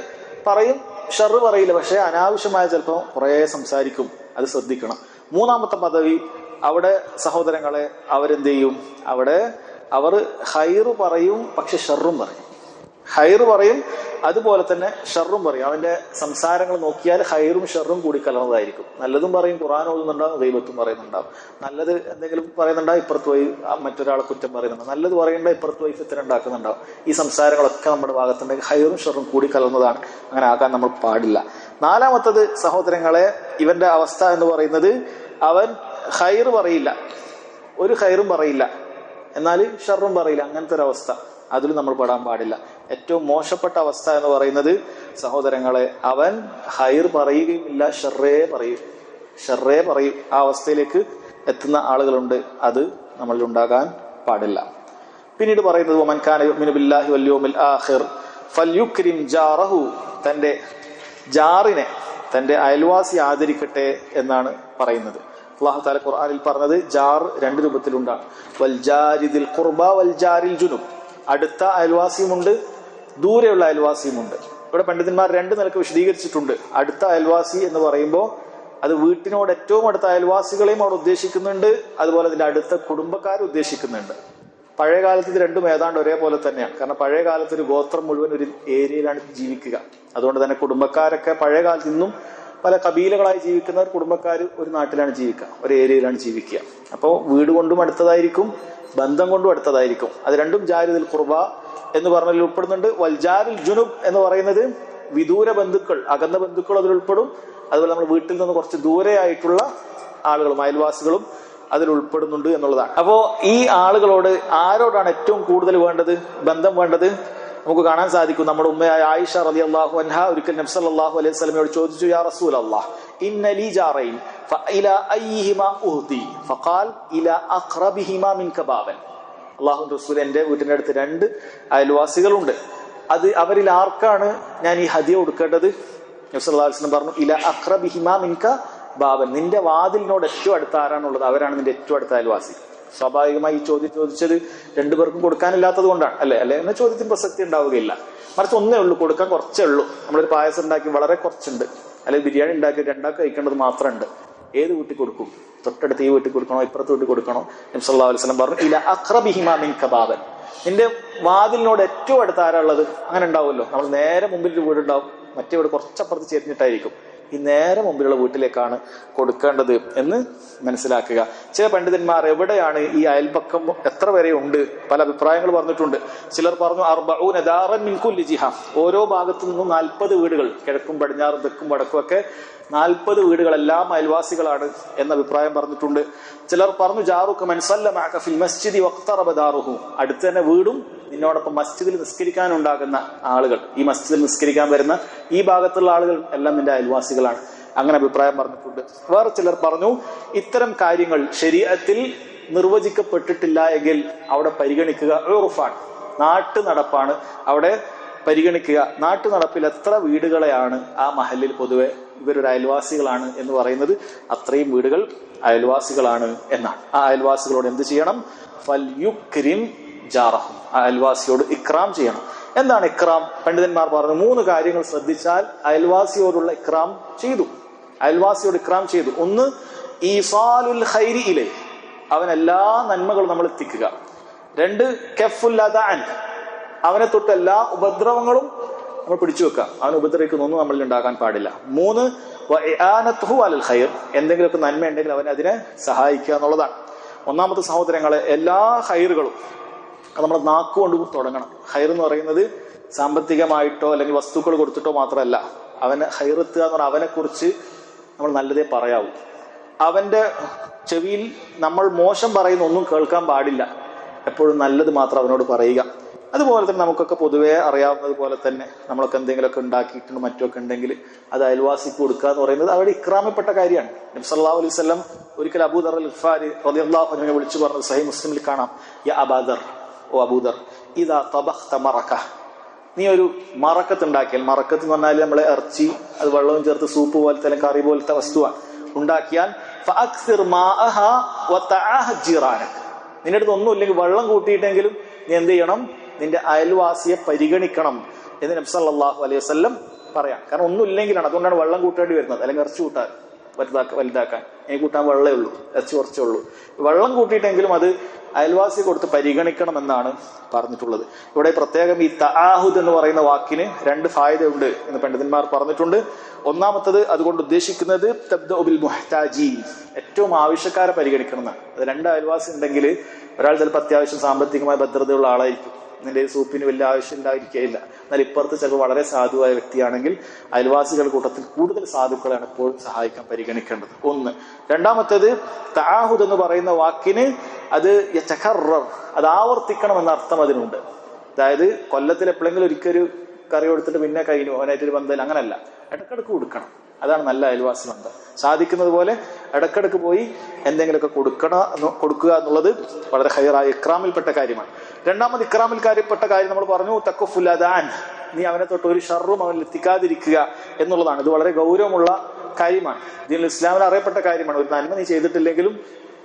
പറയും ഷർറ് പറയില്ല. പക്ഷെ അനാവശ്യമായ ചിലപ്പോൾ കുറേ സംസാരിക്കും. അത് ശ്രദ്ധിക്കണം. മൂന്നാമത്തെ പദവി അവിടെ സഹോദരങ്ങളെ അവരെന്ത് ചെയ്യും? അവിടെ അവർ ഹൈറ് പറയും പക്ഷെ ഷർറും പറയും. ഹൈറ് പറയും അതുപോലെ തന്നെ ഷെറും പറയും. അവന്റെ സംസാരങ്ങൾ നോക്കിയാൽ ഹൈറും ഷെറും കൂടി കലർന്നതായിരിക്കും. നല്ലതും പറയും ഖുറാൻ ഓതുന്നുണ്ടാവും ദൈവത്തും പറയുന്നുണ്ടാവും. നല്ലത് എന്തെങ്കിലും പറയുന്നുണ്ടാവും ഇപ്പുറത്ത് പോയി മറ്റൊരാളെ കുറ്റം പറയുന്നുണ്ടാവും. നല്ലത് പറയേണ്ട ഇപ്പുറത്ത് പോയി ഫിത്തന ഉണ്ടാക്കുന്നുണ്ടാവും. ഈ സംസാരങ്ങളൊക്കെ നമ്മുടെ ഭാഗത്തുണ്ടെങ്കിൽ ഹൈറും ഷെറും കൂടി കലർന്നതാണ്. അങ്ങനെ ആക്കാൻ നമ്മൾ പാടില്ല. നാലാമത്തത് സഹോദരങ്ങളെ ഇവന്റെ അവസ്ഥ എന്ന് പറയുന്നത് അവൻ ഹൈർ പറയില്ല. ഒരു ഹൈറും പറയില്ല. എന്നാൽ ഷെറും പറയില്ല. അങ്ങനത്തെ ഒരു അവസ്ഥ. അതിലും നമ്മൾ പെടാൻ പാടില്ല. ഏറ്റവും മോശപ്പെട്ട അവസ്ഥ എന്ന് പറയുന്നത് സഹോദരങ്ങളെ അവൻ ഹൈർ പറയുകയുമില്ല ഷെറേ പറയും. ഷെറേ പറയും. ആ അവസ്ഥയിലേക്ക് എത്തുന്ന ആളുകളുണ്ട്. അത് നമ്മളിൽ ഉണ്ടാകാൻ പാടില്ല. പിന്നീട് പറയുന്നത് ഒമൻ ഖാന യുഅ്മിനു ബില്ലാഹി വൽ യൗമിൽ ആഖിർ ഫൽയുക്രിം ജാറഹു തന്റെ ജാറിനെ തന്റെ അയൽവാസി ആദരിക്കട്ടെ എന്നാണ് പറയുന്നത്. അള്ളാഹു താല ഖുർആനിൽ പറഞ്ഞത് ജാർ രണ്ട് രൂപത്തിലുണ്ടാണ്. വൽ ജാരിദിൽ ഖുർബ വൽ ജാരിൽ ജുനുബ് അടുത്ത അയൽവാസിയുമുണ്ട് ദൂരെയുള്ള അയൽവാസിയുമുണ്ട്. ഇവിടെ പണ്ഡിതന്മാർ രണ്ട് നിലയ്ക്ക് വിശദീകരിച്ചിട്ടുണ്ട്. അടുത്ത അയൽവാസി എന്ന് പറയുമ്പോൾ അത് വീട്ടിനോട് ഏറ്റവും അടുത്ത അയൽവാസികളെയും അവിടെ ഉദ്ദേശിക്കുന്നുണ്ട് അതുപോലെ അതിന്റെ അടുത്ത കുടുംബക്കാരെ ഉദ്ദേശിക്കുന്നുണ്ട്. പഴയ കാലത്ത് ഇത് രണ്ടും ഏതാണ്ട് ഒരേപോലെ തന്നെയാണ്. കാരണം പഴയ കാലത്ത് ഒരു ഗോത്രം മുഴുവൻ ഒരു ഏരിയയിലാണ് ജീവിക്കുക. അതുകൊണ്ട് തന്നെ കുടുംബക്കാരൊക്കെ പഴയ കാലത്ത് ഇന്നും പല കബീലകളായി ജീവിക്കുന്നവർ കുടുംബക്കാർ ഒരു നാട്ടിലാണ് ജീവിക്കുക ഒരു ഏരിയയിലാണ് ജീവിക്കുക. അപ്പോൾ വീട് കൊണ്ടും അടുത്തതായിരിക്കും. ബന്ധം കൊണ്ടും അടുത്തതായിരിക്കും. അത് രണ്ടും ജാരിദിൽ കുർബ എന്ന് പറഞ്ഞതിൽ ഉൾപ്പെടുന്നുണ്ട്. വൽജാരിൽ ജുനുബ് എന്ന് പറയുന്നത് വിദൂര ബന്ധുക്കൾ അകന്ന ബന്ധുക്കൾ അതിൽ ഉൾപ്പെടും. അതുപോലെ നമ്മൾ വീട്ടിൽ നിന്ന് കുറച്ച് ദൂരെയായിട്ടുള്ള ആളുകളും അയൽവാസികളും അതിൽ ഉൾപ്പെടുന്നുണ്ട് എന്നുള്ളതാണ്. അപ്പോ ഈ ആളുകളോട് ആരോടാണ് ഏറ്റവും കൂടുതൽ വേണ്ടത്? ബന്ധം വേണ്ടത്? നമുക്ക് കാണാൻ സാധിക്കും. നമ്മുടെ ഉമ്മയായ ആയിഷ റലി അള്ളാഹു അൻഹ ഒരിക്കൽ നബ്സല്ലാഹു അലൈഹി സ്വലമയോട് ചോദിച്ചു യാ റസൂൽ അള്ളാഹ് ഇന്ന ലീ ബാബൻ അള്ളാഹു റസൂൽ എന്റെ വീട്ടിന്റെ അടുത്ത് രണ്ട് അയൽവാസികളുണ്ട്. അത് അവരിൽ ആർക്കാണ് ഞാൻ ഈ ഹദിയ കൊടുക്കേണ്ടത്? നബ്സല്ലാസ്ലം പറഞ്ഞു ഇല അഖ്റബിഹിമ മിൻക ബാബൻ നിന്റെ വാതിലിനോട് ഏറ്റവും അടുത്ത ആരാണുള്ളത്? അവരാണ് നിന്റെ ഏറ്റവും അടുത്ത അയൽവാസി. സ്വാഭാവികമായി ഈ ചോദ്യം ചോദിച്ചത് രണ്ടുപേർക്കും കൊടുക്കാനില്ലാത്തത് കൊണ്ടാണ്. അല്ലെ? അല്ലെ? എന്ന ചോദ്യത്തിന് പ്രസക്തി ഉണ്ടാവുകയില്ല. മറിച്ച് ഒന്നേ ഉള്ളൂ കൊടുക്കാൻ കുറച്ചേ ഉള്ളൂ. നമ്മളൊരു പായസം ഉണ്ടാക്കി വളരെ കുറച്ചുണ്ട്. അല്ലെങ്കിൽ ബിരിയാണി ഉണ്ടാക്കി രണ്ടാൾക്ക് കഴിക്കേണ്ടത് മാത്രമുണ്ട്. ഏത് വീട്ടിൽ കൊടുക്കും? തൊട്ടടുത്ത് ഈ വീട്ടിൽ കൊടുക്കണോ? ഇപ്പുറത്ത് വീട്ടിൽ കൊടുക്കണോ? നബ്സല്ലാ അലൈവലം പറഞ്ഞു ഇല അഖ്റബിഹിമ മിൻ കബാബൻ നിന്റെ വാതിലിനോട് ഏറ്റവും അടുത്ത് ആരാ ഉള്ളത്? അങ്ങനെ ഉണ്ടാവുമല്ലോ. നമ്മൾ നേരെ മുമ്പിൽ ഒരു വീടുണ്ടാവും. മറ്റേ വീട് കുറച്ചപ്പുറത്ത് ചെരിഞ്ഞിട്ടായിരിക്കും. ഈ നേരെ മുമ്പിലുള്ള വീട്ടിലേക്കാണ് കൊടുക്കേണ്ടത് എന്ന് മനസ്സിലാക്കുക. ചില പണ്ഡിതന്മാർ എവിടെയാണ് ഈ അയൽപക്കം എത്ര വരെ ഉണ്ട്? പല അഭിപ്രായങ്ങൾ പറഞ്ഞിട്ടുണ്ട്. ചിലർ പറഞ്ഞു അർബഊന ദാറൻ മിൻ കുല്ലി ജിഹ. ഓരോ ഭാഗത്തു നിന്നും നാൽപ്പത് വീടുകൾ കിഴക്കും പടിഞ്ഞാറും തെക്കും വടക്കും ഒക്കെ നാൽപ്പത് വീടുകളെല്ലാം അയൽവാസികളാണ് എന്ന അഭിപ്രായം പറഞ്ഞിട്ടുണ്ട്. ചിലർ പറഞ്ഞു ജാറുക്ക് മൻസല്ല ഫിൽ മസ്ജിദി അടുത്ത് തന്നെ വീടും നിന്നോടൊപ്പം മസ്ജിദിൽ നിസ്കരിക്കാൻ ഉണ്ടാകുന്ന ആളുകൾ ഈ മസ്ജിദിൽ നിസ്കരിക്കാൻ വരുന്ന ഈ ഭാഗത്തുള്ള ആളുകൾ എല്ലാം നിന്റെ അയൽവാസികളാണ്. അങ്ങനെ അഭിപ്രായം പറഞ്ഞിട്ടുണ്ട്. വേറെ ചിലർ പറഞ്ഞു ഇത്തരം കാര്യങ്ങൾ ശരീരത്തിൽ നിർവചിക്കപ്പെട്ടിട്ടില്ല എങ്കിൽ അവിടെ പരിഗണിക്കുക ഉറുഫാണ്. നാട്ടു നടപ്പാണ് അവിടെ പരിഗണിക്കുക. നാട്ടു നടപ്പിൽ എത്ര വീടുകളെയാണ് ആ മഹലിൽ പൊതുവെ ഇവരൊരു അയൽവാസികളാണ് എന്ന് പറയുന്നത് അത്രയും വീടുകൾ അയൽവാസികളാണ് എന്നാണ്. ആ അയൽവാസികളോട് എന്ത് ചെയ്യണം? ഫൽ യുക്രിം ജാറഹും. അയൽവാസിയോട് ഇക്രാം ചെയ്യണം. എന്താണ് ഇക്രാം? പണ്ഡിതന്മാർ പറഞ്ഞു മൂന്ന് കാര്യങ്ങൾ ശ്രദ്ധിച്ചാൽ അയൽവാസിയോടുള്ള ഇക്രാം ചെയ്തു. അയൽവാസിയോട് ഇക്രാം ചെയ്തു. ഒന്ന് ഈസാലുൽ ഖൈരി ഇലൈ. അവൻ എല്ലാ നന്മകളും നമ്മൾ എത്തിക്കുക. രണ്ട് അദാൻ അവനെ തൊട്ട് എല്ലാ ഉപദ്രവങ്ങളും നമ്മൾ പിടിച്ചു വെക്കുക. അവൻ ഉപദ്രവിക്കുന്ന ഒന്നും നമ്മളിൽ ഉണ്ടാകാൻ പാടില്ല. മൂന്ന് അലൽ ഖൈർ. എന്തെങ്കിലുമൊക്കെ നന്മ ഉണ്ടെങ്കിൽ അവനെ അതിനെ സഹായിക്കുക എന്നുള്ളതാണ്. ഒന്നാമത്തെ സഹോദരങ്ങളെ എല്ലാ ഹൈറുകളും അത് നാക്ക് കൊണ്ട് തുടങ്ങണം. ഹൈർ എന്ന് പറയുന്നത് സാമ്പത്തികമായിട്ടോ അല്ലെങ്കിൽ വസ്തുക്കൾ കൊടുത്തിട്ടോ മാത്രമല്ല. അവനെ ഹൈറെത്തുക എന്ന് പറഞ്ഞാൽ അവനെ കുറിച്ച് നമ്മൾ നല്ലതേ പറയാവൂ. അവന്റെ ചെവിയിൽ നമ്മൾ മോശം പറയുന്ന ഒന്നും കേൾക്കാൻ പാടില്ല. എപ്പോഴും നല്ലത് മാത്രം അവനോട് പറയുക. അതുപോലെ തന്നെ നമുക്കൊക്കെ പൊതുവേ അറിയാവുന്നത് പോലെ തന്നെ നമ്മളൊക്കെ എന്തെങ്കിലുമൊക്കെ ഉണ്ടാക്കിയിട്ടുണ്ട് മറ്റൊക്കെ ഉണ്ടെങ്കിൽ അത് അയൽവാസിക്ക് കൊടുക്കുക എന്ന് പറയുന്നത് അവിടെ ഇക്രാമപ്പെട്ട കാര്യമാണ്. നബ്സല്ലാ അലൈഹി സ്വലം ഒരിക്കൽ അബൂദർ അൽ ഇഫാരി റളിയല്ലാഹുവിനെ വിളിച്ചു പറഞ്ഞത് സഹി മുസ്ലിമിൽ കാണാം. യ അബാദർ. ഓ അബൂദർ ഇതാ തബഹ്ത മറക്ക. നീ ഒരു മറക്കത്ത് ഉണ്ടാക്കിയാൽ മറക്കത്ത് എന്ന് പറഞ്ഞാൽ നമ്മളെ ഇറച്ചി അത് വെള്ളവും ചേർത്ത് സൂപ്പ് പോലത്തെ അല്ലെങ്കിൽ കറി പോലത്തെ വസ്തുവാണ്. ഉണ്ടാക്കിയാൽ നിന്റെ അടുത്ത് ഒന്നും ഇല്ലെങ്കിൽ വെള്ളം കൂട്ടിയിട്ടെങ്കിലും നീ എന്ത് ചെയ്യണം? നിന്റെ അയൽവാസിയെ പരിഗണിക്കണം എന്ന് നബ്സല്ലാഹു അലൈഹി വസല്ലം പറയാം. കാരണം ഒന്നും ഇല്ലെങ്കിലാണ് അതുകൊണ്ടാണ് വെള്ളം കൂട്ടേണ്ടി വരുന്നത്. അല്ലെങ്കിൽ ഇറച്ചി കൂട്ടാൻ. വലുതാക്കാൻ വലുതാക്കാൻ. ഇനി കൂട്ടാൻ വെള്ളമേ ഉള്ളൂ. ഇറച്ചി കുറച്ചേ ഉള്ളൂ. വെള്ളം കൂട്ടിയിട്ടെങ്കിലും അത് അയൽവാസി കൊടുത്ത് പരിഗണിക്കണം എന്നാണ് പറഞ്ഞിട്ടുള്ളത്. ഇവിടെ പ്രത്യേകം ഈ തആഹുദ് എന്ന് പറയുന്ന വാക്കിന് രണ്ട് ഫായതയുണ്ട് എന്ന് പണ്ഡിതന്മാർ പറഞ്ഞിട്ടുണ്ട്. ഒന്നാമത്തത് അതുകൊണ്ട് ഉദ്ദേശിക്കുന്നത് തബ്ദ ഉബിൽ മുഹ്താജി ഏറ്റവും ആവശ്യക്കാരെ പരിഗണിക്കണം എന്നാണ് അത് രണ്ട് അയൽവാസി ഉണ്ടെങ്കിൽ ഒരാൾ ചിലപ്പോൾ അത്യാവശ്യം സാമ്പത്തികമായ ഭദ്രതയുള്ള ആളായിരിക്കും. നിന്റെ സൂപ്പിന് വലിയ ആവശ്യം ഉണ്ടായിരിക്കില്ല എന്നാൽ ഇപ്പുറത്ത് ചിലപ്പോൾ വളരെ സാധുവായ വ്യക്തിയാണെങ്കിൽ അയൽവാസികളുടെ കൂട്ടത്തിൽ കൂടുതൽ സാധുക്കളാണ് എപ്പോഴും സഹായിക്കാൻ പരിഗണിക്കേണ്ടത്. ഒന്ന്. രണ്ടാമത്തേത് താഹുദ് എന്ന് പറയുന്ന വാക്കിന് അത് അത് ആവർത്തിക്കണം എന്ന അർത്ഥം അതിനുണ്ട്. അതായത് കൊല്ലത്തിൽ എപ്പോഴെങ്കിലും ഒരു കറി കൊടുത്തിട്ട് പിന്നെ കഴിഞ്ഞു അവനായിട്ടൊരു ബന്ധമില്ല അങ്ങനല്ല. ഇടക്കിടക്ക് കൊടുക്കണം. അതാണ് നല്ല അയൽവാസി ബന്ധം. സാധിക്കുന്നത് പോലെ ഇടക്കിടക്ക് പോയി എന്തെങ്കിലുമൊക്കെ കൊടുക്കണ കൊടുക്കുക എന്നുള്ളത് വളരെ ഹൈറായ ഇക്രാമിൽപ്പെട്ട കാര്യമാണ്. രണ്ടാമത് ഇക്രാമിൽ കാര്യപ്പെട്ട കാര്യം നമ്മൾ പറഞ്ഞു തക്കുഫുല്ലാദാൻ നീ അവനെ തൊട്ട് ഒരു ഷർറും അവനിൽ എത്തിക്കാതിരിക്കുക എന്നുള്ളതാണ്. ഇത് വളരെ ഗൗരവമുള്ള കാര്യമാണ്. ഇതിൽ ഇസ്ലാമിൽ അറിയപ്പെട്ട കാര്യമാണ്. ഒരു നന്മ നീ ചെയ്തിട്ടില്ലെങ്കിലും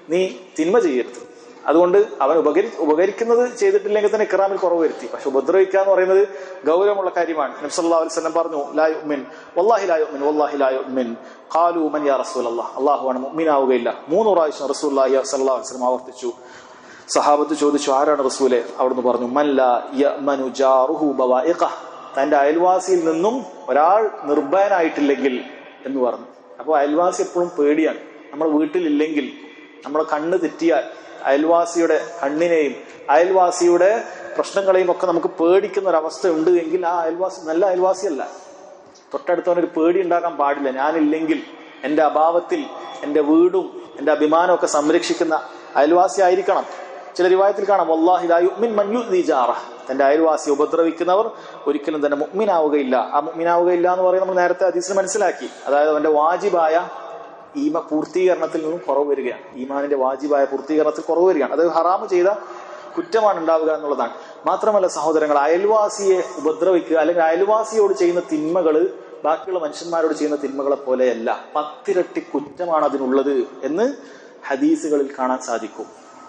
നീ തിന്മ ചെയ്യരുത്. അതുകൊണ്ട് അവൻ ഉപകരി ഉപകരിക്കുന്നത് ചെയ്തിട്ടില്ലെങ്കിൽ തന്നെ ഇക്രാമിൽ കുറവ് വരുത്തി. പക്ഷെ ഉപദ്രവിക്കുക എന്ന് പറയുന്നത് ഗൗരവമുള്ള കാര്യമാണ്. അലൈഹി വസല്ലം പറഞ്ഞു ലായുമിൻ വല്ലാഹി ലാ യുഅ്മിൻ വല്ലാഹി ലാ യുഅ്മിൻ. ഖാലു മൻ യാ റസൂലല്ലാഹ് അല്ലാഹുവാണ് മുഅ്മിനാവുകയില്ല. മൂന്ന് പ്രാവശ്യം അലൈഹി വസല്ലം ആവർത്തിച്ചു. സഹാബത്ത് ചോദിച്ചു ആരാണ് റസൂലെ? അവിടുന്ന് പറഞ്ഞു മൻ ലാ യഅ്മനു ജാറുഹു ബവായിഖ തന്റെ അയൽവാസിയിൽ നിന്നും ഒരാൾ നിർഭയനായിട്ടില്ലെങ്കിൽ എന്ന് പറഞ്ഞു. അപ്പോൾ അയൽവാസി എപ്പോഴും പേടിയാണ്. നമ്മുടെ വീട്ടിലില്ലെങ്കിൽ നമ്മുടെ കണ്ണ് തെറ്റിയാൽ അയൽവാസിയുടെ കണ്ണിനെയും അയൽവാസിയുടെ പ്രശ്നങ്ങളെയും ഒക്കെ നമുക്ക് പേടിക്കുന്ന ഒരു അവസ്ഥ ഉണ്ട് എങ്കിൽ ആ അയൽവാസി നല്ല അയൽവാസിയല്ല. തൊട്ടടുത്തവനൊരു പേടി ഉണ്ടാക്കാൻ പാടില്ല. ഞാനില്ലെങ്കിൽ എന്റെ അഭാവത്തിൽ എന്റെ വീടും എന്റെ അഭിമാനവും ഒക്കെ സംരക്ഷിക്കുന്ന അയൽവാസി ആയിരിക്കണം. ചില റിവായത്തിൽ കാണാം വല്ലാഹി ലാ യുഅ്മിൻ മൻ യുഅ്ദി ജാറഹ്. തന്റെ അയൽവാസി ഉപദ്രവിക്കുന്നവർ ഒരിക്കലും തന്നെ മുഗ്മിനാവുകയില്ല ആ മുഗ്മിനാവുകയില്ല എന്ന് പറയുന്നത് നമ്മൾ നേരത്തെ അതീസിന് മനസ്സിലാക്കി. അതായത് അവന്റെ വാജിബായ ഈമ പൂർത്തീകരണത്തിൽ നിന്നും കുറവ് വരികയാണ്. ഈമാനിന്റെ വാജിബായ പൂർത്തീകരണത്തിൽ കുറവ് വരികയാണ്. അത് ഹറാമ് ചെയ്ത കുറ്റമാണ് ഉണ്ടാവുക എന്നുള്ളതാണ്. മാത്രമല്ല സഹോദരങ്ങൾ അയൽവാസിയെ ഉപദ്രവിക്കുക അല്ലെങ്കിൽ അയൽവാസിയോട് ചെയ്യുന്ന തിന്മകൾ ബാക്കിയുള്ള മനുഷ്യന്മാരോട് ചെയ്യുന്ന തിന്മകളെ പോലെയല്ല. പത്തിരട്ടി കുറ്റമാണ് അതിനുള്ളത് എന്ന് ഹദീസുകളിൽ കാണാൻ സാധിക്കും.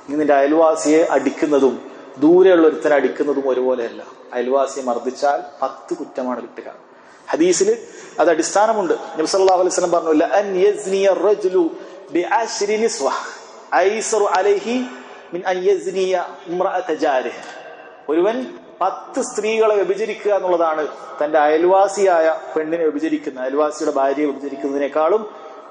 നിന്റെ അയൽവാസിയെ അടിക്കുന്നതും ദൂരെയുള്ള ഒരുത്തനെ അടിക്കുന്നതും ഒരുപോലെയല്ല. അയൽവാസിയെ മർദ്ദിച്ചാൽ പത്ത് കുറ്റമാണ് കിട്ടുക. ഹദീസിൽ അത് അടിസ്ഥാനമുണ്ട്. അലൈഹി പറഞ്ഞു യസ്നിയ ഐസറു അലൈഹി മിൻ അൻ യസ്നിയ ഒരുവൻ പത്ത് സ്ത്രീകളെ വ്യഭിചരിക്കുക എന്നുള്ളതാണ് തന്റെ അയൽവാസിയായ പെണ്ണിനെ വ്യഭിചരിക്കുന്ന അയൽവാസിയുടെ ഭാര്യയെ വ്യഭിചരിക്കുന്നതിനേക്കാളും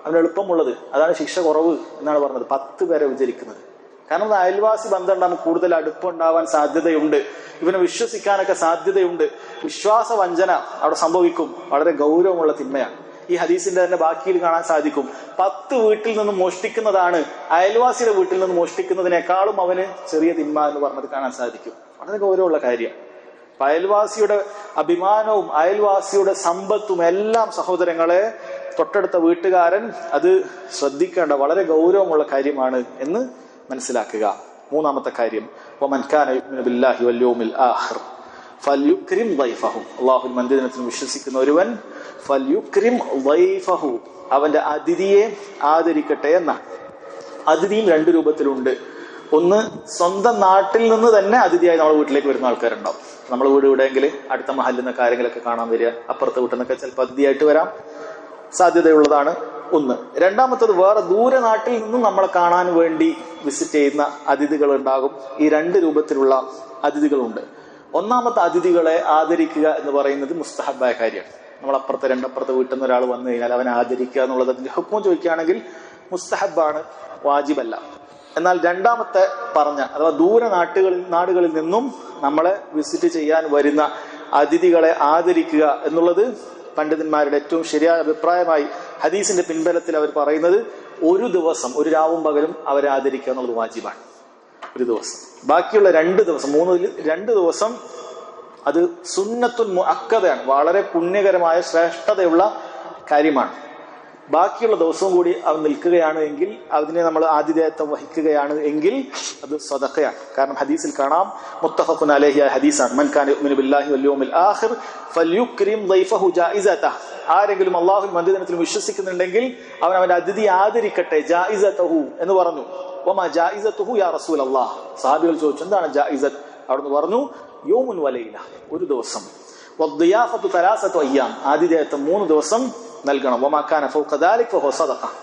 അവന് എളുപ്പമുള്ളത്. അതാണ് ശിക്ഷ കുറവ് എന്നാണ് പറഞ്ഞത് പത്ത് പേരെ വ്യഭിചരിക്കുന്നത്. കാരണം അയൽവാസി ബന്ധം ഉണ്ടാകുമ്പോൾ കൂടുതൽ അടുപ്പുണ്ടാവാൻ സാധ്യതയുണ്ട്. ഇവനെ വിശ്വസിക്കാനൊക്കെ സാധ്യതയുണ്ട്. വിശ്വാസ വഞ്ചന അവിടെ സംഭവിക്കും. വളരെ ഗൗരവമുള്ള തിന്മയാണ്. ഈ ഹദീസിന്റെ തന്നെ ബാക്കിയിൽ കാണാൻ സാധിക്കും. പത്ത് വീട്ടിൽ നിന്ന് മോഷ്ടിക്കുന്നതാണ് അയൽവാസിയുടെ വീട്ടിൽ നിന്ന് മോഷ്ടിക്കുന്നതിനേക്കാളും അവന് ചെറിയ തിന്മ എന്ന് പറഞ്ഞത് കാണാൻ സാധിക്കും. വളരെ ഗൗരവമുള്ള കാര്യം അയൽവാസിയുടെ അഭിമാനവും അയൽവാസിയുടെ സമ്പത്തും എല്ലാം സഹോദരങ്ങളെ തൊട്ടടുത്ത വീട്ടുകാരൻ അത് ശ്രദ്ധിക്കേണ്ട വളരെ ഗൗരവമുള്ള കാര്യമാണ് എന്ന് മനസ്സിലാക്കുക. മൂന്നാമത്തെ കാര്യം മന്ദിരത്തിൽ വിശ്വസിക്കുന്ന ഒരുവൻ അവന്റെ അതിഥിയെ ആദരിക്കട്ടെ എന്നാണ്. അതിഥിയും രണ്ടു രൂപത്തിലുണ്ട്. ഒന്ന് സ്വന്തം നാട്ടിൽ നിന്ന് തന്നെ അതിഥിയായി നമ്മുടെ വീട്ടിലേക്ക് വരുന്ന ആൾക്കാരുണ്ടാവും. നമ്മൾ വീട് ഇവിടെയെങ്കിൽ അടുത്ത മഹലിൽ നിന്നൊക്കെ ആരെങ്കിലൊക്കെ കാണാൻ വരിക അപ്പുറത്തെ വീട്ടിൽ നിന്നൊക്കെ ചിലപ്പോൾ അതിഥിയായിട്ട് വരാം. സാധ്യതയുള്ളതാണ്. ഒന്ന്. രണ്ടാമത്തത് വേറെ ദൂരെ നാട്ടിൽ നിന്നും നമ്മളെ കാണാൻ വേണ്ടി വിസിറ്റ് ചെയ്യുന്ന അതിഥികൾ ഉണ്ടാകും ഈ രണ്ട് രൂപത്തിലുള്ള അതിഥികളുണ്ട്. ഒന്നാമത്തെ അതിഥികളെ ആദരിക്കുക എന്ന് പറയുന്നത് മുസ്തഹബായ കാര്യമാണ്. നമ്മൾ അപ്പുറത്തെ രണ്ടപ്പുറത്തെ വീട്ടിൽ നിന്ന് ഒരാൾ വന്നു കഴിഞ്ഞാൽ അവനെ ആദരിക്കുക എന്നുള്ളത് അതിന്റെ ഹുക്കും ചോദിക്കുകയാണെങ്കിൽ മുസ്തഹബാണ് വാജിബല്ല. എന്നാൽ രണ്ടാമത്തെ പറഞ്ഞ അഥവാ ദൂര നാട്ടുകളിൽ നാടുകളിൽ നിന്നും നമ്മളെ വിസിറ്റ് ചെയ്യാൻ വരുന്ന അതിഥികളെ ആദരിക്കുക എന്നുള്ളത് പണ്ഡിതന്മാരുടെ ഏറ്റവും ശരിയായ അഭിപ്രായമായി ഹദീസിന്റെ പിൻബലത്തിൽ അവർ പറയുന്നത് ഒരു ദിവസം ഒരു രാവും പകലും അവരെ ആദരിക്കുക എന്നുള്ളത് വാജിബാണ്. ഒരു ദിവസം. ബാക്കിയുള്ള രണ്ട് ദിവസം മൂന്നിൽ രണ്ട് ദിവസം അത് സുന്നത്തുൽ അക്കതയാണ് വളരെ പുണ്യകരമായ ശ്രേഷ്ഠതയുള്ള കാര്യമാണ്. ബാക്കിയുള്ള ദിവസവും കൂടി അവൻ നിൽക്കുകയാണ് എങ്കിൽ അതിനെ നമ്മൾ ആതിഥേയത്വം വഹിക്കുകയാണ് എങ്കിൽ അത് സ്വതക്കയാണ്. കാരണം ഹദീസിൽ കാണാം മുത്തഫഖുൻ അലഹിയ ഹദീസാണ് മൻ കാന യുഅ്മിനു ബില്ലാഹി വൽ യൗമിൽ ആഖിർ ഫൽയുക്രിം ദൈഫഹു ജായിസത ആരെങ്കിലും അള്ളാഹു മന്ദിരത്തിൽ വിശ്വസിക്കുന്നുണ്ടെങ്കിൽ അവൻ അവന്റെ അതിഥി ആദരിക്കട്ടെ ജായിസതഹു എന്ന് പറഞ്ഞു. യാ സാഹിബികൾ ചോദിച്ചു എന്താണ് ജായിസത്ത് അവിടുന്ന് പറഞ്ഞു യോമുൻ വലയില ഒരു ദിവസം. ആതിഥേയത്വം മൂന്ന് ദിവസം നൽകണം. ഒമാക്കാൻ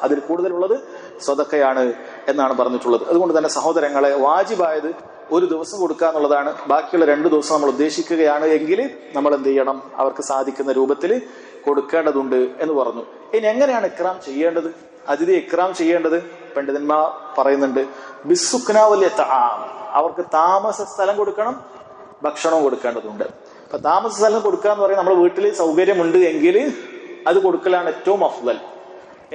അതിൽ കൂടുതലുള്ളത് സ്വതക്കയാണ് എന്നാണ് പറഞ്ഞിട്ടുള്ളത്. അതുകൊണ്ട് തന്നെ സഹോദരങ്ങളെ വാജിബായത് ഒരു ദിവസം കൊടുക്കുക എന്നുള്ളതാണ്. ബാക്കിയുള്ള രണ്ട് ദിവസം നമ്മൾ ഉദ്ദേശിക്കുകയാണ് എങ്കിൽ നമ്മൾ എന്ത് ചെയ്യണം? അവർക്ക് സാധിക്കുന്ന രൂപത്തിൽ കൊടുക്കേണ്ടതുണ്ട് എന്ന് പറഞ്ഞു. ഇനി എങ്ങനെയാണ് ഇക്രാം ചെയ്യേണ്ടത്? അതിഥി ഇക്രാം ചെയ്യേണ്ടത്? പണ്ഡിതന്മാർ പറയുന്നുണ്ട് ബിസുക്നാവല്യ അവർക്ക് താമസ സ്ഥലം കൊടുക്കണം ഭക്ഷണവും കൊടുക്കേണ്ടതുണ്ട്. അപ്പൊ താമസ സ്ഥലം കൊടുക്കുക എന്ന് പറയുന്നത് നമ്മുടെ വീട്ടിൽ സൗകര്യമുണ്ട് എങ്കിൽ അത് കൊടുക്കലാണ് ഏറ്റവും അഫ്ദൽ.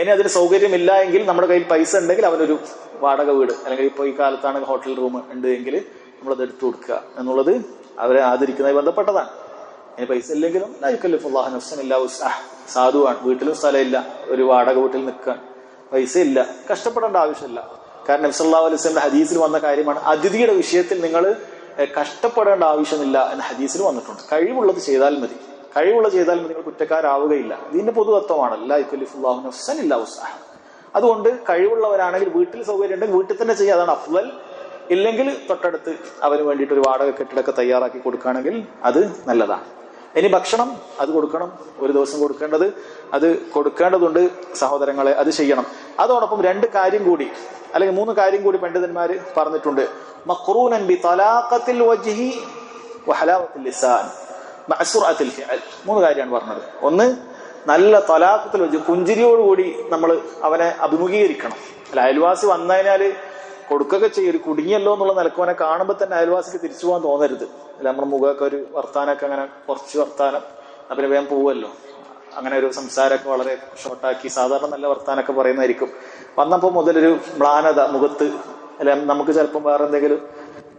ഇനി അതിന് സൗകര്യമില്ല എങ്കിൽ നമ്മുടെ കയ്യിൽ പൈസ ഉണ്ടെങ്കിൽ അവനൊരു വാടക വീട്. അല്ലെങ്കിൽ ഇപ്പോൾ ഈ കാലത്താണ് ഹോട്ടൽ റൂം ഉണ്ട് എങ്കിൽ നമ്മളത് എടുത്തു കൊടുക്കുക എന്നുള്ളത് അവരെ ആദരിക്കുന്നതുമായി ബന്ധപ്പെട്ടതാണ്. ഇനി പൈസ ഇല്ലെങ്കിലും ഇല്ല സാധുവാണ്. വീട്ടിലും സ്ഥലമില്ല. ഒരു വാടക വീട്ടിൽ നിൽക്കാൻ പൈസ ഇല്ല. കഷ്ടപ്പെടേണ്ട ആവശ്യമില്ല. കാരണം നബ്സല്ലാ അലൈസ്ലിന്റെ ഹദീസിൽ വന്ന കാര്യമാണ്. അതിഥിയുടെ വിഷയത്തിൽ നിങ്ങൾ കഷ്ടപ്പെടേണ്ട ആവശ്യമില്ല എന്ന ഹദീസിൽ വന്നിട്ടുണ്ട്. കഴിവുള്ളത് ചെയ്താൽ മതി. കഴിവുള്ളത് ചെയ്താൽ നിങ്ങൾ കുറ്റക്കാരാവുകയില്ല. ഇതിന്റെ പൊതുതത്വമാണ്. അതുകൊണ്ട് കഴിവുള്ളവരാണെങ്കിൽ വീട്ടിൽ സൗകര്യം ഉണ്ടെങ്കിൽ വീട്ടിൽ തന്നെ ചെയ്യുക അതാണ് അഫ്വൽ ഇല്ലെങ്കിൽ തൊട്ടടുത്ത് അവന് വേണ്ടിയിട്ട് ഒരു വാടക കെട്ടിടമൊക്കെ തയ്യാറാക്കി കൊടുക്കുകയാണെങ്കിൽ അത് നല്ലതാണ്. ഇനി ഭക്ഷണം അത് കൊടുക്കണം. ഒരു ദിവസം കൊടുക്കേണ്ടത് അത് കൊടുക്കേണ്ടതുണ്ട് സഹോദരങ്ങളെ അത് ചെയ്യണം. അതോടൊപ്പം രണ്ട് കാര്യം കൂടി അല്ലെങ്കിൽ മൂന്ന് കാര്യം കൂടി പണ്ഡിതന്മാർ പറഞ്ഞിട്ടുണ്ട്. മക്രൂനൻ ബി തലാഖത്തിൽ വജ്ഹി വഹലാവത്തിൽ ലിസാൻ. മഅസുറത്തിൽ ഫിഅൽ. മൂന്ന് കാര്യമാണ് പറഞ്ഞത്. ഒന്ന് നല്ല തലാഖത്തിൽ വെച്ച് പുഞ്ചിരിയോടുകൂടി നമ്മൾ അവനെ അഭിമുഖീകരിക്കണം. അല്ല അയൽവാസി വന്നതിനാൽ കൊടുക്കൊക്കെ ചെയ്യും. ഒരു കുടുങ്ങിയല്ലോ എന്നുള്ള നിലക്കവനെ കാണുമ്പോൾ തന്നെ അയൽവാസിക്ക് തിരിച്ചു പോകാൻ തോന്നരുത്. അല്ല നമ്മുടെ മുഖമൊക്കെ ഒരു വർത്താനമൊക്കെ അങ്ങനെ കുറച്ച് വർത്താനം അവരെ വേഗം പോവുമല്ലോ. അങ്ങനെ ഒരു സംസാരമൊക്കെ വളരെ ഷോർട്ടാക്കി സാധാരണ നല്ല വർത്താനമൊക്കെ പറയുന്നതായിരിക്കും. വന്നപ്പോൾ മുതലൊരു മ്ലാനത മുഖത്ത് അല്ല നമുക്ക് ചിലപ്പം വേറെ എന്തെങ്കിലും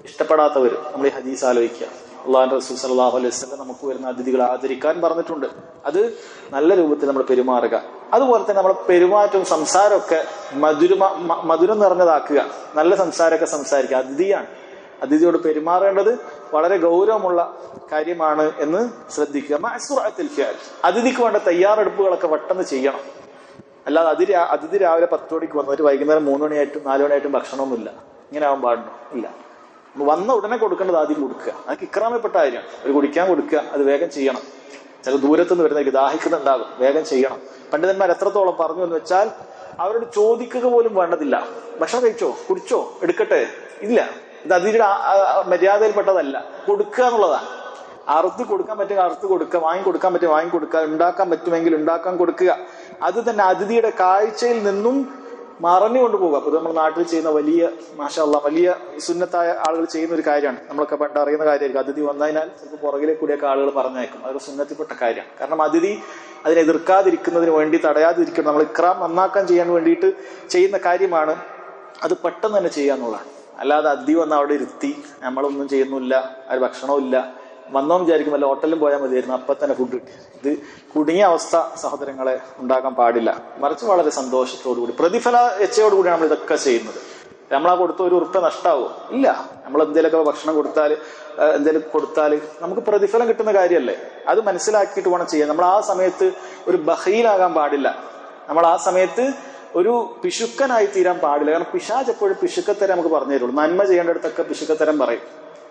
ഇഷ്ടപ്പെടാത്തവർ നമ്മൾ ഈ ഹദീസ് ആലോചിക്കുക. അള്ളാഹു റസൂൽ സലാഹു അലൈഹി വസല്ലം നമുക്ക് വരുന്ന അതിഥികളെ ആദരിക്കാൻ പറഞ്ഞിട്ടുണ്ട്. അത് നല്ല രൂപത്തിൽ നമ്മൾ പെരുമാറുക. അതുപോലെ തന്നെ നമ്മുടെ പെരുമാറ്റവും സംസാരമൊക്കെ മധുരമ മധുരം നിറഞ്ഞതാക്കുക. നല്ല സംസാരമൊക്കെ സംസാരിക്കുക. അതിഥിയാണ്. അതിഥിയോട് പെരുമാറേണ്ടത് വളരെ ഗൗരവമുള്ള കാര്യമാണ് എന്ന് ശ്രദ്ധിക്കുക. മഅസുറഅത്തിൽ ഫിഅൽ. അതിഥിക്ക് വേണ്ട തയ്യാറെടുപ്പുകളൊക്കെ പെട്ടെന്ന് ചെയ്യണം. അല്ലാതെ അതിഥി അതിഥി രാവിലെ പത്ത് മണിക്ക് വന്നിട്ട് വൈകുന്നേരം മൂന്ന് മണിയായിട്ടും നാല് മണിയായിട്ടും ഭക്ഷണമൊന്നുമില്ല. ഇങ്ങനെ ആവാൻ പാടുണ്ടോ? ഇല്ല. വന്ന ഉടനെ കൊടുക്കേണ്ടത് ആദ്യം കൊടുക്കുക. അതൊക്കെ ഇക്രാമപ്പെട്ട കാര്യം. ഒരു കുടിക്കാൻ കൊടുക്കുക അത് വേഗം ചെയ്യണം. ചില ദൂരത്തുനിന്ന് വരുന്ന ദാഹിക്കുന്നുണ്ടാകും വേഗം ചെയ്യണം. പണ്ഡിതന്മാർ എത്രത്തോളം പറഞ്ഞു എന്ന് വെച്ചാൽ അവരോട് ചോദിക്കുക പോലും വേണ്ടതില്ല. ഭക്ഷണം കഴിച്ചോ? കുടിച്ചോ? എടുക്കട്ടെ? ഇല്ല. ഇത് അതിരുടെ മര്യാദയിൽപ്പെട്ടതല്ല. കൊടുക്കുക എന്നുള്ളതാണ്. അറുത്ത് കൊടുക്കാൻ പറ്റുമെങ്കിൽ അറുത്ത് കൊടുക്കുക. വാങ്ങി കൊടുക്കാൻ പറ്റും വാങ്ങി കൊടുക്കുക. ഉണ്ടാക്കാൻ പറ്റുമെങ്കിൽ ഉണ്ടാക്കാൻ കൊടുക്കുക. അത് തന്നെ അതിഥിയുടെ കാഴ്ചയിൽ നിന്നും മറഞ്ഞുകൊണ്ട് പോകുക പൊതുവെ നമ്മുടെ നാട്ടിൽ ചെയ്യുന്ന വലിയ മാഷല്ല വലിയ സുന്നത്തായ ആളുകൾ ചെയ്യുന്ന ഒരു കാര്യമാണ്. നമ്മളൊക്കെ പണ്ട് അറിയുന്ന കാര്യമായിരിക്കും. അതിഥി വന്നതിനാൽ ചിലപ്പോൾ പുറകിലെ കൂടിയൊക്കെ ആളുകൾ പറഞ്ഞേക്കും അതൊക്കെ സുന്നത്തിൽപ്പെട്ട കാര്യമാണ്. കാരണം അതിഥി അതിനെ എതിർക്കാതിരിക്കുന്നതിന് വേണ്ടി തടയാതിരിക്കണം നമ്മൾ ഇക്രാം നന്നാക്കാൻ ചെയ്യാൻ വേണ്ടിയിട്ട് ചെയ്യുന്ന കാര്യമാണ്. അത് പെട്ടെന്ന് തന്നെ ചെയ്യാന്നുള്ളതാണ് അല്ലാതെ അതിഥി വന്ന് അവിടെ ഇരുത്തി നമ്മളൊന്നും ചെയ്യുന്നില്ല ഒരു ഭക്ഷണവും ഇല്ല വന്നോ വിചാരിക്കും. അല്ല ഹോട്ടലിൽ പോയാൽ മതിയായിരുന്നു. അപ്പൊ തന്നെ ഫുഡ് കിട്ടി. ഇത് കുടുങ്ങിയ അവസ്ഥ സഹോദരങ്ങളെ ഉണ്ടാക്കാൻ പാടില്ല. മറിച്ച് വളരെ സന്തോഷത്തോടുകൂടി പ്രതിഫല എച്ചയോടുകൂടിയാണ് നമ്മൾ ഇതൊക്കെ ചെയ്യുന്നത്. ആ കൊടുത്ത ഒരു ഉറുപ്പ നഷ്ടാവോ? ഇല്ല. നമ്മൾ എന്തെങ്കിലുമൊക്കെ ഭക്ഷണം കൊടുത്താൽ എന്തെങ്കിലും കൊടുത്താൽ നമുക്ക് പ്രതിഫലം കിട്ടുന്ന കാര്യമല്ലേ അത് മനസ്സിലാക്കിയിട്ട് വേണം ചെയ്യാൻ. നമ്മൾ ആ സമയത്ത് ഒരു ബഹയിലാകാൻ പാടില്ല. നമ്മൾ ആ സമയത്ത് ഒരു പിശുക്കനായി തീരാൻ പാടില്ല. കാരണം പിശാജ് എപ്പോഴും പിശുക്കത്തരം നമുക്ക് പറഞ്ഞു തരുള്ളൂ. നന്മ ചെയ്യേണ്ടടുത്തൊക്കെ പിശുക്കത്തരം പറയും.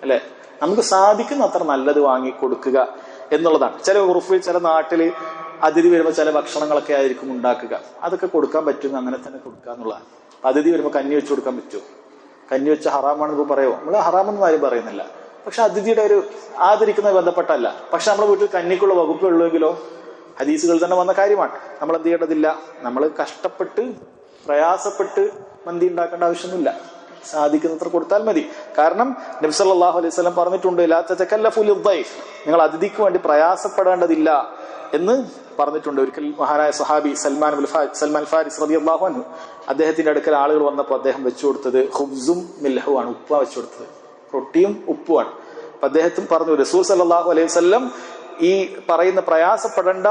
അല്ലെ? നമുക്ക് സാധിക്കുന്ന അത്ര നല്ലത് വാങ്ങിക്കൊടുക്കുക എന്നുള്ളതാണ്. ചില ഉറുഫിൽ ചില നാട്ടിൽ അതിഥി വരുമ്പോൾ ചില ഭക്ഷണങ്ങളൊക്കെ ആയിരിക്കും ഉണ്ടാക്കുക. അതൊക്കെ കൊടുക്കാൻ പറ്റും അങ്ങനെ തന്നെ കൊടുക്കുക എന്നുള്ളതാണ്. അതിഥി വരുമ്പോൾ കഞ്ഞി വെച്ച് കൊടുക്കാൻ പറ്റുമോ? കഞ്ഞി വെച്ച് ഹറാമാണെന്ന് പറയുമോ? നമ്മൾ ഹറാമെന്ന് ആരും പറയുന്നില്ല. പക്ഷെ അതിഥിയുടെ ഒരു ആദരിക്കുന്നത് ബന്ധപ്പെട്ടല്ല പക്ഷെ നമ്മുടെ വീട്ടിൽ കഞ്ഞിക്കുള്ള വകുപ്പ് ഉള്ളുവെങ്കിലോ ഹദീസുകൾ തന്നെ വന്ന കാര്യമാണ്. നമ്മൾ എന്ത് ചെയ്യേണ്ടതില്ല? നമ്മൾ കഷ്ടപ്പെട്ട് പ്രയാസപ്പെട്ട് മന്തി ഉണ്ടാക്കേണ്ട ആവശ്യമൊന്നുമില്ല. സാധിക്കുന്നത്ര കൊടുത്താൽ മതി. കാരണം നബി സല്ലല്ലാഹു അലൈഹി സ്വലം പറഞ്ഞിട്ടുണ്ട് ലാ തതകല്ലഫു ലിദ്ദൈഫ്. നിങ്ങൾ അതിഥിക്ക് വേണ്ടി പ്രയാസപ്പെടേണ്ടതില്ല എന്ന് പറഞ്ഞിട്ടുണ്ട് ഒരിക്കൽ മഹാനായ സഹാബി സൽമാൻ സൽമാൻ ഫാരിസ് അള്ളാഹു അൻഹു. അദ്ദേഹത്തിന്റെ അടുക്കൽ ആളുകൾ വന്നപ്പോൾ അദ്ദേഹം വെച്ചു കൊടുത്തത് ഹുബ്സും മിൽഹു ആണ് ഉപ്പ വെച്ചു കൊടുത്തത്. റൊട്ടിയും ഉപ്പുമാണ് അപ്പൊ അദ്ദേഹത്തും പറഞ്ഞു റസൂൽ സല്ലാഹു അലൈഹി വസല്ലം ഈ പറയുന്ന പ്രയാസപ്പെടണ്ട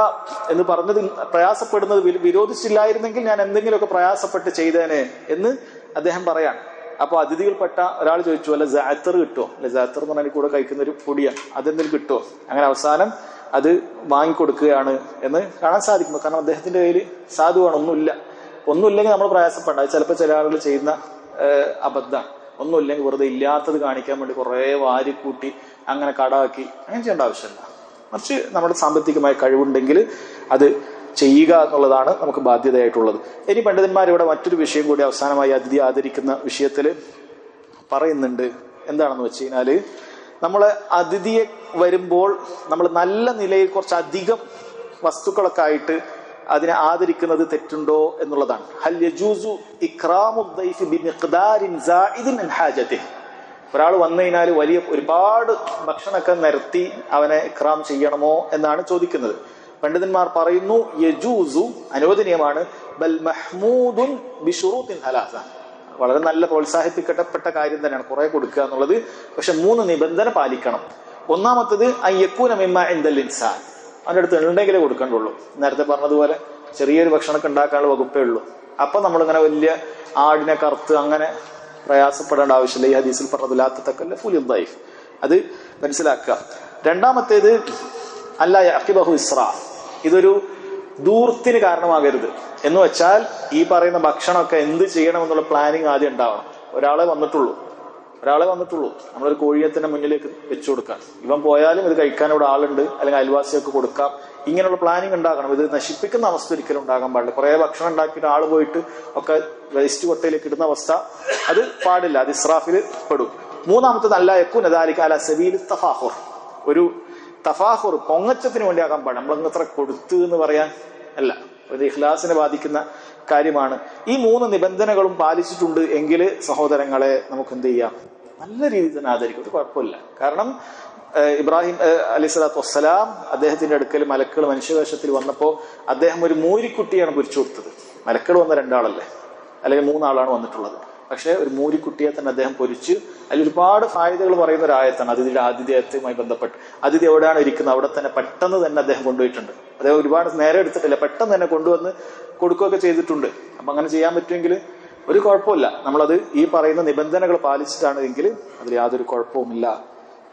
എന്ന് പറഞ്ഞത് പ്രയാസപ്പെടുന്നത് വിരോധിച്ചില്ലായിരുന്നെങ്കിൽ ഞാൻ എന്തെങ്കിലുമൊക്കെ പ്രയാസപ്പെട്ട് ചെയ്തേനെ എന്ന് അദ്ദേഹം പറയാൻ അപ്പൊ അതിഥികൾപ്പെട്ട ഒരാൾ ചോദിച്ചു അല്ല ജാത്തർ കിട്ടുമോ അല്ല ജാത്തർ എന്ന് പറഞ്ഞാൽ കൂടെ കഴിക്കുന്ന ഒരു പൊടിയാണ് അതെന്തെങ്കിലും കിട്ടുമോ അങ്ങനെ അവസാനം അത് വാങ്ങിക്കൊടുക്കുകയാണ് എന്ന് കാണാൻ സാധിക്കും കാരണം അദ്ദേഹത്തിന്റെ കയ്യിൽ സാധുവാണ് ഒന്നുമില്ല. ഒന്നുമില്ലെങ്കിൽ നമ്മൾ പ്രയാസപ്പെടണം അത് ചിലപ്പോൾ ചില ആളുകൾ ചെയ്യുന്ന അബദ്ധം. അബദ്ധമാണ് ഒന്നുമില്ലെങ്കിൽ വെറുതെ ഇല്ലാത്തത് കാണിക്കാൻ വേണ്ടി കുറേ വാരിക്കൂട്ടി അങ്ങനെ കടാക്കി. അങ്ങനെ ചെയ്യേണ്ട ആവശ്യമില്ല. മറിച്ച് നമ്മുടെ സാമ്പത്തികമായ കഴിവുണ്ടെങ്കിൽ അത് ചെയ്യുക എന്നുള്ളതാണ് നമുക്ക് ബാധ്യതയായിട്ടുള്ളത്. ഇനി പണ്ഡിതന്മാർ ഇവിടെ മറ്റൊരു വിഷയം കൂടി അവസാനമായി അതിഥി ആദരിക്കുന്ന വിഷയത്തിൽ പറയുന്നുണ്ട്. എന്താണെന്ന് വെച്ച് കഴിഞ്ഞാൽ നമ്മൾ അതിഥിയെ വരുമ്പോൾ നമ്മൾ നല്ല നിലയിൽ കുറച്ച് അധികം വസ്തുക്കളൊക്കെ ആയിട്ട് അതിനെ ആദരിക്കുന്നത് തെറ്റുണ്ടോ എന്നുള്ളതാണ്. ഹൽ യജൂസു ഒരാൾ വന്നു കഴിഞ്ഞാൽ വലിയ ഒരുപാട് ഭക്ഷണമൊക്കെ നിരത്തി അവനെ ഇക്രാം ചെയ്യണമോ എന്നാണ് ചോദിക്കുന്നത്. പണ്ഡിതന്മാർ പറയുന്നു യജൂസു അനുവദനീയമാണ്. ബൽ മഹ്മൂദുൻ ബിഷുറൂത്തിൻ ഹലാസ. വളരെ നല്ല പ്രോത്സാഹിപ്പിക്കപ്പെട്ട കാര്യം തന്നെയാണ് കുറെ കൊടുക്കുക എന്നുള്ളത്. പക്ഷെ മൂന്ന് നിബന്ധന പാലിക്കണം. ഒന്നാമത്തത് അയ്യക്കൂന മിമ്മ എന്തൽ ഇൻസാൻ. അവന്റെ അടുത്ത് ഉണ്ടെങ്കിലേ കൊടുക്കേണ്ടുള്ളൂ. നേരത്തെ പറഞ്ഞതുപോലെ ചെറിയൊരു ഭക്ഷണമൊക്കെ ഉണ്ടാക്കാനുള്ള വകുപ്പേ ഉള്ളൂ. അപ്പൊ നമ്മളിങ്ങനെ വലിയ ആടിനെ കറുത്ത് അങ്ങനെ പ്രയാസപ്പെടേണ്ട ആവശ്യമില്ല. ഈ ഹദീസിൽ പറഞ്ഞതില്ലാത്തതൊക്കെ ഫുൾ ദൈഫ്. അത് മനസ്സിലാക്കുക. രണ്ടാമത്തേത് അല്ല അക്കിബഹു ഇസ്ര ഇതൊരു ദൂർത്തിന് കാരണമാകരുത്. എന്ന് വെച്ചാൽ ഈ പറയുന്ന ഭക്ഷണമൊക്കെ എന്ത് ചെയ്യണം എന്നുള്ള പ്ലാനിങ് ആദ്യം ഉണ്ടാവണം. ഒരാളെ വന്നിട്ടുള്ളൂ. ഒരാളെ വന്നിട്ടുള്ളൂ. നമ്മളൊരു കോഴിയെ തന്നെ മുന്നിലേക്ക് വെച്ചു കൊടുക്കാം ഇവൻ പോയാലും ഇത് കഴിക്കാൻ ഇവിടെ ആളുണ്ട്. അല്ലെങ്കിൽ അയൽവാസിയൊക്കെ കൊടുക്കാം. ഇങ്ങനെയുള്ള പ്ലാനിങ് ഉണ്ടാക്കണം ഇത് നശിപ്പിക്കുന്ന അവസ്ഥ ഒരിക്കലും ഉണ്ടാകാൻ പാടില്ല. കുറെ ഭക്ഷണം ഉണ്ടാക്കിയിട്ട് ആൾ പോയിട്ട് ഒക്കെ വേസ്റ്റ് കൊട്ടയിലേക്ക് ഇടുന്ന അവസ്ഥ അത് പാടില്ല. അത് ഇസ്രാഫിൽ പെടും. മൂന്നാമത്തത് അല്ല യക്കൂൻ അതാലിക്ക് അല സബീൽ തഫാഹുർ. ഒരു തഫാഹുർ പൊങ്ങച്ചത്തിന് വേണ്ടിയാകാൻ പാടില്ല. നമ്മളങ്ങ് അത്ര കൊടുത്തു എന്ന് പറയാൻ അല്ല. ഒരു ഇഖ്ലാസിനെ ബാധിക്കുന്ന കാര്യമാണ്. ഈ മൂന്ന് നിബന്ധനകളും പാലിച്ചിട്ടുണ്ട് എങ്കിൽ സഹോദരങ്ങളെ നമുക്ക് എന്ത് ചെയ്യാം? നല്ല രീതിയിൽ തന്നെ ആദരിക്കും. ഒരു കുഴപ്പമില്ല. കാരണം ഇബ്രാഹിം അലി സ്വലാത്തു വസ്സലാം അദ്ദേഹത്തിന്റെ അടുക്കൽ മലക്കൾ മനുഷ്യവേഷത്തിൽ വന്നപ്പോൾ അദ്ദേഹം ഒരു മൂരിക്കുട്ടിയാണ് പൊരിച്ചു കൊടുത്തത് മലക്കൾ വന്ന രണ്ടാളല്ലേ? അല്ലെങ്കിൽ മൂന്നാളാണ് വന്നിട്ടുള്ളത്. പക്ഷേ ഒരു മൂരിക്കുട്ടിയെ തന്നെ അദ്ദേഹം പൊരിച്ച് അതിൽ ഒരുപാട് ഫായതകൾ പറയുന്ന ഒരു ആയത്താണ്. അതിഥിയുടെ ആതിഥേയത്വമായി ബന്ധപ്പെട്ട്. അതിഥി എവിടെയാണ് ഇരിക്കുന്നത്? അവിടെ തന്നെ പെട്ടെന്ന് തന്നെ അദ്ദേഹം കൊണ്ടുപോയിട്ടുണ്ട്. അദ്ദേഹം ഒരുപാട് നേരെ എടുത്തിട്ടില്ല. പെട്ടെന്ന് തന്നെ കൊണ്ടുവന്ന് കൊടുക്കുകയൊക്കെ ചെയ്തിട്ടുണ്ട്. അപ്പൊ അങ്ങനെ ചെയ്യാൻ പറ്റുമെങ്കിൽ ഒരു കുഴപ്പമില്ല. നമ്മളത് ഈ പറയുന്ന നിബന്ധനകൾ പാലിച്ചിട്ടാണ് എങ്കിൽ അതിൽ യാതൊരു കുഴപ്പവുമില്ല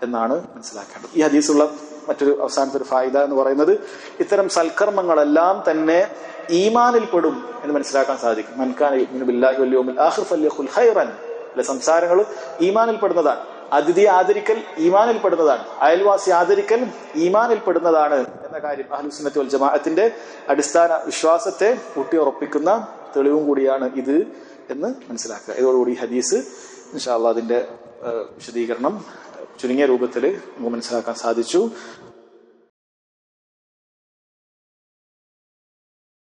എന്നാണ് മനസ്സിലാക്കേണ്ടത്. ഈ ഹദീസുള്ള മറ്റൊരു അവസാനത്തെ ഒരു ഫായിദ എന്ന് പറയുന്നത് ഇത്തരം സൽക്കർമ്മങ്ങളെല്ലാം തന്നെ ഈമാനിൽ പെടും എന്ന് മനസ്സിലാക്കാൻ സാധിക്കും. അല്ലെ സംസാരങ്ങൾ ഈമാനിൽ പെടുന്നതാണ്. അതിഥിയെ ആദരിക്കൽ ഈമാനിൽ പെടുന്നതാണ്. അയൽവാസി ആദരിക്കൽ ഈമാനിൽ പെടുന്നതാണ് എന്ന കാര്യം അഹ്ലുസുന്നത്തി ജമാഅത്തിന്റെ അടിസ്ഥാന വിശ്വാസത്തെ ഊട്ടിയുറപ്പിക്കുന്ന തെളിവും കൂടിയാണ് ഇത് എന്ന് മനസ്സിലാക്കുക. ഇതോടുകൂടി ഹദീസ് ഇൻഷാ അള്ളാഹ് അതിന്റെ വിശദീകരണം ചുരുങ്ങിയ രൂപത്തിൽ നമുക്ക് മനസ്സിലാക്കാൻ സാധിച്ചു.